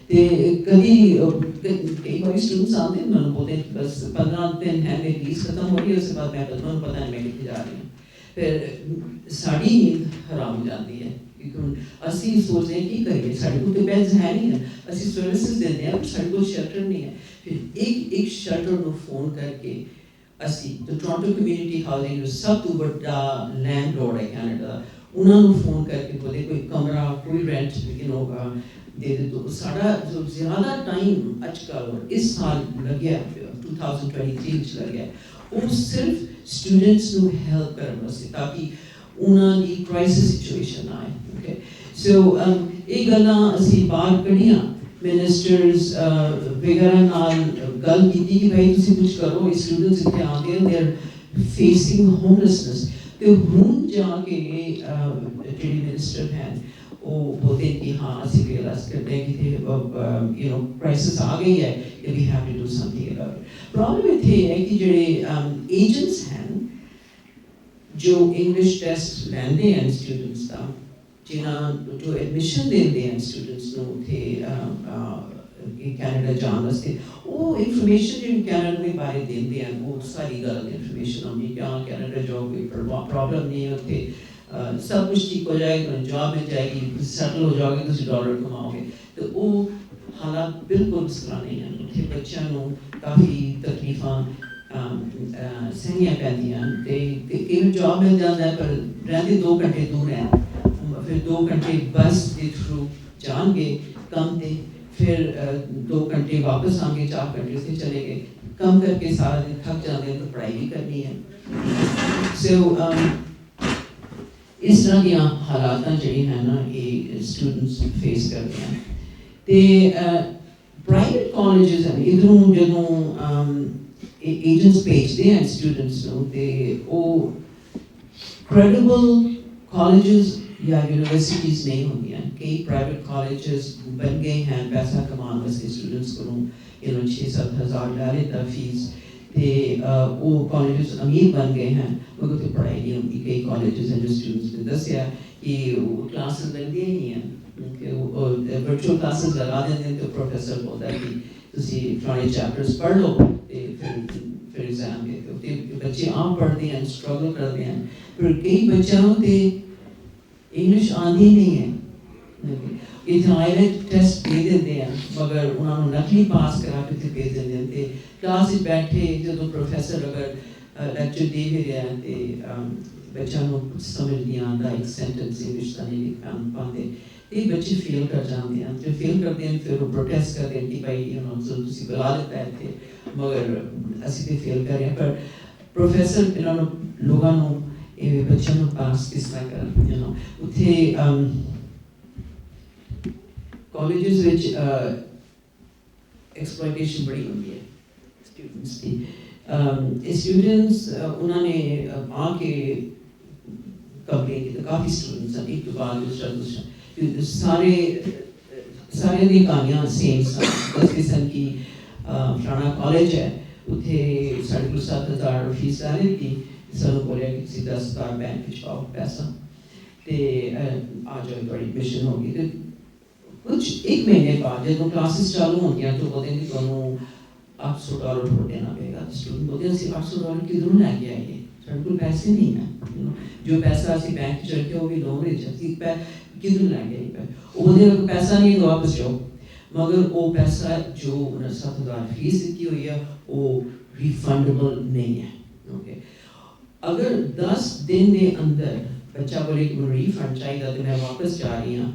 ਤਾਂ ਕੀ ਕਰਨਗੇ Okay. ਤੇ ਕਦੀ ਅਹ, ਕ- ਕਈ ਵਾਰੀ ਸਟੂਡੈਂਟਸ ਆਉਂਦੇ ਨੇ ਮੈਨੂੰ ਬੋਲਦੇ ਨੇ ਕਿ ਬਸ 15 ਦਿਨ ਹੈ ਮੇਰੀ ਫੀਸ ਖਤਮ ਹੋ ਰਹੀ ਹੈ ਉਸ ਤੋਂ ਬਾਅਦ ਮੈਂ ਤਾਂ ਤੁਹਾਨੂੰ ਪਤਾ ਨਹੀਂ ਮੈਂ ਕਿੱਥੇ ਜਾ ਰਹੀ ਹਾਂ। ਫਿਰ ਅਮ, ਸਾਡੀ ਨੀਂਦ ਹਰਾਮ ਹੋ ਜਾਂਦੀ ਹੈ। ਕਿਉਂਕਿ ਹੁਣ ਅਸੀਂ ਸੋਚਦੇ ਹਾਂ ਕੀ ਕਰੀਏ ਸਾਡੇ ਕੋਲ ਤੇ ਬੈਡਸ ਹੈ ਨਹੀਂ ਹੈ। ਅਸੀਂ ਸਰਵਿਸਿਜ਼ ਦਿੰਦੇ ਹਾਂ ਪਰ ਸਾਡੇ ਕੋਲ ਸ਼ੈਲਟਰ ਨਹੀਂ ਹੈ। ਫਿਰ ਇੱਕ ਇੱਕ ਸ਼ੈਲਟਰ ਨੂੰ ਫੋਨ ਕਰਕੇ ਅਸੀਂ ਜੋ ਟੋਰਾਂਟੋ ਕਮਿਊਨਿਟੀ ਹਾਊਸਿੰਗ ਜੋ ਸਭ ਤੋਂ ਵੱਡਾ ਲੈਂਡਲੋਰਡ ਹੈ ਕੈਨੇਡਾ ਦਾ ਉਹਨਾਂ ਨੂੰ ਫੋਨ ਕਰਕੇ ਬੋਲੇ ਕੋਈ ਕਮਰਾ ਕੋਈ ਰੈਂਟ ਯੂ نو ਦੇ ਦੇ ਦੋ ਸਾਡਾ ਜੋ ਜ਼ਿਆਦਾ ਟਾਈਮ ਅੱਜ ਕੱਲ੍ਹ ਇਸ ਸਾਲ ਲੱਗਿਆ 2023 ਵਿੱਚ ਲੱਗਿਆ ਉਹ ਸਿਰਫ ਸਟੂਡੈਂਟਸ ਨੂੰ ਹੈਲਪ ਕਰਨ ਵਾਸਤੇ ਤਾਂ ਕਿ ਉਹਨਾਂ ਦੀ ਕ੍ਰਾਈਸਿਸ ਸਿਚੁਏਸ਼ਨ ਆਏ ਓਕੇ ਸੋ ਇਹ ਗੱਲਾਂ ਅਸੀਂ ਬਾਹਰ ਕੱਢੀਆਂ। ਮਿਨਿਸਟਰਸ ਵਗੈਰਾ ਨਾਲ ਗੱਲ ਕੀਤੀ ਕਿ ਭਾਈ ਤੁਸੀਂ ਕੁਝ ਕਰੋ ਇਹ ਸਟੂਡੈਂਟਸ ਇੱਥੇ ਆਉਂਦੇ ਹਨ ਦੇ ਆਰ ਫੇਸਿੰਗ ਹੋਮਲੈਸਨੈਸ ਤੇ ਹੁਣ ਜਾ ਕੇ ਅਹ, ਜਿਹੜੀ ਮਿਨਿਸਟਰ ਹੈ ਉਹ ਬੋਲਦੇ ਕਿ ਹਾਂ ਅਸੀਂ ਰਿਅਲਾਈਜ਼ ਕਰਦੇ ਹਾਂ ਕਿ ਯੂ نو ਕ੍ਰਾਈਸਿਸ ਆ ਗਈ ਹੈ ਕਿ we have to do something about problem ਇੱਥੇ ਇਹ ਹੈ ਕਿ ਜਿਹੜੇ ਏਜੰਟਸ ਹਨ ਜੋ ਇੰਗਲਿਸ਼ ਟੈਸਟ ਲੈਂਦੇ ਹਨ ਸਟੂਡੈਂਟਸ ਦਾ ਜਿਨ੍ਹਾਂ ਜੋ ਐਡਮਿਸ਼ਨ ਦਿੰਦੇ ਹਨ ਸਟੂਡੈਂਟਸ ਨੂੰ ਉੱਥੇ ਇਹ ਕੈਨੇਡਾ ਜਾਣ ਵਾਸਤੇ ਉਹ ਇਨਫੋਰਮੇਸ਼ਨ ਜਿਹੜੀ ਕੈਨੇਡਾ ਦੇ ਬਾਰੇ ਦਿੰਦੇ ਹਨ ਉਹ ਸਾਰੀ ਗੱਲ ਇਨਫੋਰਮੇਸ਼ਨ ਆਉਂਦੀ ਕਿ ਹਾਂ ਕੈਨੇਡਾ ਜਾਓਗੇ ਪ੍ਰੋਬਲਮ ਨਹੀਂ ਹੈ ਉੱਥੇ। ਅਹ, ਸਭ ਕੁਝ ਠੀਕ ਹੋ ਜਾਏਗਾ ਤੁਹਾਨੂੰ ਜੌਬ ਮਿਲ ਜਾਏਗੀ ਸੈਟਲ ਹੋ ਜਾਓਗੇ, ਤੁਸੀਂ ਡਾਲਰ ਕਮਾਓਗੇ। ਤੇ ਉਹ ਹਾਲਾਤ ਬਿਲਕੁਲ ਇਸ ਹਨ। ਉੱਥੇ ਬੱਚਿਆਂ ਨੂੰ ਕਾਫੀ ਤਕਲੀਫਾਂ ਸਹਿਣੀਆਂ ਪੈਂਦੀਆਂ ਤੇ ਤੇ ਜੌਬ ਮਿਲ ਜਾਂਦਾ ਪਰ ਰਹਿੰਦੇ 2 ਘੰਟੇ ਦੂਰ ਹੈ। ਫਿਰ 2 ਘੰਟੇ ਬੱਸ ਦੇ ਥਰੂ ਜਾਣਗੇ, ਕੰਮ ਤੇ। ਫਿਰ 2 ਘੰਟੇ ਵਾਪਸ ਆਣਗੇ 4 ਘੰਟੇ ਉੱਥੇ ਚਲੇ ਗਏ। ਕੰਮ ਕਰਕੇ ਸਾਰਾ ਦਿਨ ਥੱਕ ਜਾਂਦੇ ਤਾਂ ਪੜ੍ਹਾਈ ਵੀ ਕਰਨੀ ਹੈ। ਸੋ ਇਸ ਤਰ੍ਹਾਂ ਦੀਆਂ ਹਾਲਾਤਾਂ ਜਿਹੜੀਆਂ ਹਨ ਨਾ ਇਹ ਸਟੂਡੈਂਟਸ ਫੇਸ ਕਰਦੇ ਹਨ ਤੇ ਪ੍ਰਾਈਵੇਟ ਕਾਲਜਸ ਹਨ ਇਧਰੋਂ ਜਦੋਂ ਏਜੰਟਸ ਭੇਜਦੇ ਹਨ ਸਟੂਡੈਂਟਸ ਨੂੰ, ਤੇ ਉਹ credible colleges ਜਾਂ ਯੂਨੀਵਰਸਿਟੀਜ਼ ਨਹੀਂ ਹੁੰਦੀਆਂ। ਕਈ ਪ੍ਰਾਈਵੇਟ ਕਾਲਜਸ ਬਣ ਗਏ ਹਨ, ਪੈਸਾ ਕਮਾਉਣ ਵਾਸਤੇ ਸਟੂਡੈਂਟਸ ਕੋਲੋਂ, ਇਹਨਾਂ 6-7 ਡਾਲੇ ਦਾ ਫੀਸ ਤੇ ਉਹ ਕਾਲਜਸ ਅਮੀਰ ਬਣ ਗਏ ਹਨ। ਮਗਰ ਤੇ ਪੜ੍ਹਾਈ ਨਹੀਂ ਹੁੰਦੀ ਕਈ ਕਾਲਜਸ ਹਨ ਸਟੂਡੈਂਟਸ ਨੇ ਦੱਸਿਆ ਕਿ ਉਹ ਕਲਾਸਿਸ ਲੱਗਦੀਆਂ ਹੀ ਹਨ ਕਿ ਉਹ ਵਰਚੁਅਲ ਕਲਾਸਿਸ ਲਗਾ ਦਿੰਦੇ ਨੇ ਤੇ ਪ੍ਰੋਫੈਸਰ ਬੋਲਦਾ ਕਿ ਤੁਸੀਂ ਫਲਾਣੇ ਚੈਪਟਰਸ ਪੜ੍ਹ ਲਓ ਤੇ ਫਿਰ ਫਿਰ ਐਗਜ਼ਾਮ ਦੇ ਦਿਓ। ਤੇ ਬੱਚੇ ਆਮ ਪੜ੍ਹਦੇ ਹਨ ਸਟਰਗਲ ਕਰਦੇ ਹਨ। ਪਰ ਕਈ ਬੱਚਿਆਂ ਨੂੰ ਤੇ ਇੰਗਲਿਸ਼ ਆਉਂਦੀ ਨਹੀਂ ਹੈ। ਇਹ ਥਾਇਰਡ ਟੈਸਟ ਦੇ ਦਿੰਦੇ ਆ ਮਗਰ ਉਹਨਾਂ ਨੂੰ ਨਕਲੀ ਪਾਸ ਕਰਾ ਕੇ ਤੇ ਭੇਜ ਦਿੰਦੇ ਹਨ ਤੇ ਕਲਾਸ ਵਿੱਚ ਬੈਠੇ ਜਦੋਂ ਪ੍ਰੋਫੈਸਰ ਅਗਰ ਲੈਕਚਰ ਦੇ ਵੀ ਰਿਹਾ ਤੇ ਅਮ, ਬੱਚਿਆਂ ਨੂੰ ਕੁਛ ਸਮਝ ਨਹੀਂ ਆਉਂਦਾ ਇੱਕ ਸੈਂਟੈਂਸ ਇੰਗਲਿਸ਼ ਦਾ ਨਹੀਂ ਲਿਖਣ ਪਾਉਂਦੇ ਤੇ ਇਹ ਬੱਚੇ ਫੇਲ ਕਰ ਜਾਂਦੇ ਹਨ ਤੇ ਫੇਲ ਕਰਦੇ ਹਨ ਫਿਰ ਉਹ ਪ੍ਰੋਟੈਸਟ ਕਰਦੇ ਹਨ ਕਿ ਭਾਈ ਯੂ نو ਸੋ ਤੁਸੀਂ ਬੁਲਾ ਲਿੱਤਾ ਹੈ ਤੇ ਮਗਰ ਅਸੀਂ ਤੇ ਫੇਲ ਕਰ ਰਹੇ ਹਾਂ ਪਰ ਪ੍ਰੋਫੈਸਰ ਇਹਨਾਂ ਨੂੰ ਲੋਕਾਂ ਨੂੰ ਇਹ ਬੱਚਿਆਂ ਨੂੰ ਪਾਸ ਕਿਸ ਤਰ੍ਹਾਂ ਕਰਨ ਯੂ نو ਉੱਥੇ ਅਮ ਕਾਲਜਸ ਵਿੱਚ ਐਕਸਪਲੋਇਟੇਸ਼ਨ ਬੜੀ ਹੁੰਦੀ ਹੈ ਸਟੂਡੈਂਟਸ ਦੀ ਅਮ ਸਟੂਡੈਂਟਸ ਉਹਨਾਂ ਨੇ ਆ ਕੇ ਕੰਪਨੀ ਦੇ ਕਾਫੀ ਸਟੂਡੈਂਟਸ ਹਨ ਇੱਕ ਤੋਂ ਬਾਅਦ ਦੂਸਰਾ ਦੂਸਰਾ ਸਾਰੇ ਸਾਰੇ ਦੀ ਕਹਾਣੀਆਂ ਸੇਮ ਸਨ ਦੱਸਦੇ ਸਨ ਕਿ ਅਹ, ਕਾਲਜ ਹੈ ਉੱਥੇ ਸਾਡੇ ਕੋਲ 7000 ਫੀਸ ਆ ਰਹੀ ਸੀ ਸਾਨੂੰ ਬੋਲਿਆ ਕਿ ਤੁਸੀਂ 10000 ਬੈਂਕ ਵਿੱਚ ਪਾਓ ਪੈਸਾ ਤੇ ਆ ਜਾਓ ਤੁਹਾਡੀ ਐਡਮਿਸ਼ਨ ਹੋ ਗਈ ਤੇ ਕੁਝ ਇੱਕ ਮਹੀਨੇ ਬਾਅਦ ਜਦੋਂ ਕਲਾਸਿਸ ਚਾਲੂ ਹੁੰਦੀਆਂ ਤਾਂ ਉਹਦੇ ਨੇ ਤੁਹਾਨੂੰ 800 ਡਾਲਰ ਹੋਰ ਦੇਣਾ ਪਏਗਾ। ਸਟੂਡੈਂਟ ਬੋਲਦੇ ਅਸੀਂ 800 ਡਾਲਰ ਕਿਧਰੋਂ ਲੈ ਕੇ ਆਈਏ? ਸਾਡੇ ਕੋਲ ਪੈਸੇ ਨਹੀਂ ਹੈ। ਜੋ ਪੈਸਾ ਅਸੀਂ ਬੈਂਕ 'ਚ ਰੱਖਿਆ ਉਹ ਵੀ ਲੋਨ ਵਿੱਚ ਅਸੀਂ ਪੈ, ਕਿਧਰੋਂ ਲੈ ਕੇ ਆਈਏ ਪੈ ਉਹ ਪੈਸਾ ਨਹੀਂ ਹੈ ਵਾਪਸ ਜਾਓ। ਮਗਰ ਉਹ ਪੈਸਾ ਜੋ ਉਹਨਾਂ 7000 ਫੀਸ ਦਿੱਤੀ ਹੋਈ ਹੈ ਉਹ ਰੀਫੰਡੇਬਲ ਨਹੀਂ ਹੈ। ਓਕੇ ਅਗਰ 10 ਦਿਨ ਦੇ ਅੰਦਰ ਬੱਚਾ ਬੋਲੇ ਕਿ ਮੈਨੂੰ ਰਿਫੰਡ ਚਾਹੀਦਾ ਤੇ ਮੈਂ ਵਾਪਸ ਜਾ ਰਹੀ ਹਾਂ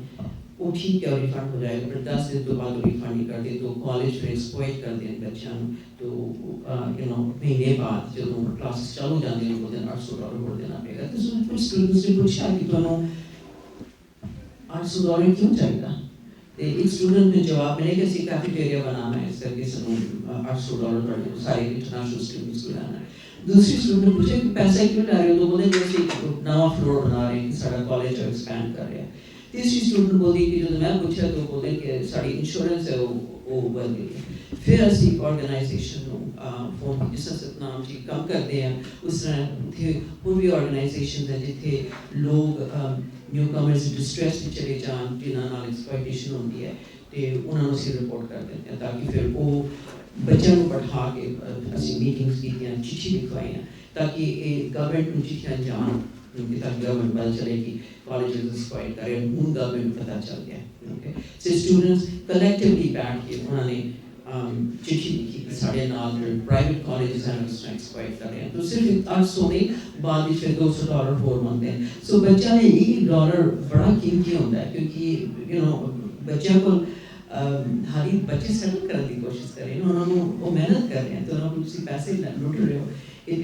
ਉਹ ਠੀਕ ਹੈ ਰਿਫੰਡ ਹੋ ਜਾਏਗਾ ਪਰ 10 ਦਿਨ ਤੋਂ ਬਾਅਦ ਉਹ ਰਿਫੰਡ ਨਹੀਂ ਕਰਦੇ ਤਾਂ ਕਾਲਜ ਫਿਰ ਐਕਸਪਲੋਇਟ ਕਰਦੇ ਨੇ ਬੱਚਿਆਂ ਨੂੰ ਤੋਂ ਯੂ نو ਮਹੀਨੇ ਬਾਅਦ ਜਦੋਂ ਕਲਾਸ ਚਾਲੂ ਜਾਂਦੀ ਹੈ ਉਹਦੇ 800 ਡਾਲਰ ਹੋਰ ਦੇਣਾ ਪਏਗਾ। ਤੇ ਸੋ ਫਿਰ ਸਟੂਡੈਂਟਸ ਨੇ ਪੁੱਛਿਆ ਕਿ ਤੁਹਾਨੂੰ 800 ਡਾਲਰ ਕਿਉਂ ਚਾਹੀਦਾ? ਤੇ ਇੱਕ ਸਟੂਡੈਂਟ ਨੇ ਜਵਾਬ ਮਿਲਿਆ ਕਿ ਅਸੀਂ ਕੈਫੇਟੇਰੀਆ ਬਣਾਉਣਾ ਹੈ ਇਸ ਕਰਕੇ ਸਾਨੂੰ ਅਹ, 800 ਡਾਲਰ ਤੁਹਾਡੇ ਸਾਰੇ ਇੰਟਰਨੈਸ਼ਨਲ ਸਟੂਡੈਂਟਸ ਨੂੰ ਲੈਣਾ ਹੈ। ਦੂਸਰੀ ਸਟੂਡੈਂਟ ਨੇ ਪੁੱਛਿਆ ਕਿ ਪੈਸਾ ਕਿਉਂ ਲੈ ਰਹੇ ਹੋ? ਤਾਂ ਬੋਲੇ ਕਿ ਅਸੀਂ ਇੱਕ ਨਵਾਂ ਫਲੋਰ ਬਣਾ ਰਹੇ ਹਾਂ ਕਿ ਸਾਡਾ ਕਾਲਜ ਐਕਸਪੈਂਡ ਕਰ ਰਿਹਾ ਹੈ ਬੋਲੀ ਕਿ ਜਦੋਂ ਮੈਂ ਪੁੱਛਿਆ ਤਾਂ ਬੋਲੇ ਕਿ ਸਾਡੀ ਇੰਸ਼ੋਰੈਂਸ ਹੈ ਉਹ ਉਹ ਵੱਧ ਗਈ ਫਿਰ ਅਸੀਂ ਆਰਗੇਨਾਈਜੇਸ਼ਨ ਨੂੰ ਫੋਨ ਜਿਸ ਸਤਨਾਮ ਜੀ ਕੰਮ ਕਰਦੇ ਆ ਉਸ ਤਰ੍ਹਾਂ ਉੱਥੇ ਹੋਰ ਵੀ ਆਰਗੇਨਾਈਜੇਸ਼ਨ ਹੈ ਜਿੱਥੇ ਲੋਕ ਨਿਊ ਕਮਰਸ ਡਿਸਟ੍ਰੈਸ ਵਿੱਚ ਚਲੇ ਜਾਣ ਜਿਨ੍ਹਾਂ ਨਾਲ ਐਕਸਪਲੋਇਟੇਸ਼ਨ ਹੁੰਦੀ ਹੈ ਤੇ ਉਹਨਾਂ ਨੂੰ ਅਸੀਂ ਰਿਪੋਰਟ ਕਰ ਦਿੰਦੇ ਹਾਂ ਤਾਂ ਕਿ ਫਿਰ ਉਹ ਬੱਚਿਆਂ ਨੂੰ ਬਿਠਾ ਕੇ ਅਸੀਂ ਮੀਟਿੰਗਸ ਕੀਤੀਆਂ ਚਿੱਠੀ ਲਿਖਵਾਈਆਂ ਤਾਂ ਕਿ ਇਹ ਗਵਰਨਮੈਂਟ ਨੂੰ ਚਿੱਠੀਆਂ ਜਾਣ ਕਿ ਤਾਂ ਗਵਰਨਮੈਂਟ ਪਤਾ ਚਲੇ ਕਿ ਕਾਲਜ ਐਕਸਪਲੋਇਟ ਕਰ ਰਹੇ ਹਨ। ਹੁਣ ਗਵਰਨਮੈਂਟ ਨੂੰ ਪਤਾ ਚੱਲ ਗਿਆ ਓਕੇ ਸੋ ਸਟੂਡੈਂਟਸ ਕਲੈਕਟਿਵਲੀ ਬੈਠ ਕੇ ਉਹਨਾਂ ਨੇ um, ਚਿੱਠੀ ਲਿਖੀ ਕਿ ਸਾਡੇ ਨਾਲ ਜਿਹੜੇ ਪ੍ਰਾਈਵੇਟ ਕਾਲਜਸ ਹਨ ਉਸ ਨੂੰ ਐਕਸਪਲੋਇਟ ਕਰ ਰਹੇ ਹਨ ਤਾਂ ਸਿਰਫ 800 ਨਹੀਂ ਬਾਅਦ ਵਿੱਚ ਫਿਰ 200 ਡਾਲਰ ਹੋਰ ਮੰਗਦੇ ਹਨ ਸੋ ਬੱਚਿਆਂ ਲਈ ਇਹ ਡਾਲਰ ਬੜਾ ਕੀਮਤੀ ਹੁੰਦਾ ਹੈ ਕਿਉਂਕਿ ਯੂ نو ਬੱਚਿਆਂ ਕੋਲ ਅਮ, ਹਾਲੀ ਬੱਚੇ ਸੈਟਲ ਕਰਨ ਦੀ ਕੋਸ਼ਿਸ਼ ਕਰ ਰਹੇ ਨੇ ਉਹਨਾਂ ਨੂੰ ਉਹ ਮਿਹਨਤ ਕਰ ਰਹੇ ਹਨ ਤੇ ਉਹਨਾਂ ਨੂੰ ਤੁਸੀਂ ਪੈਸੇ ਲੈ- ਲੁੱਟ ਰਹੇ ਹੋ ਇਹ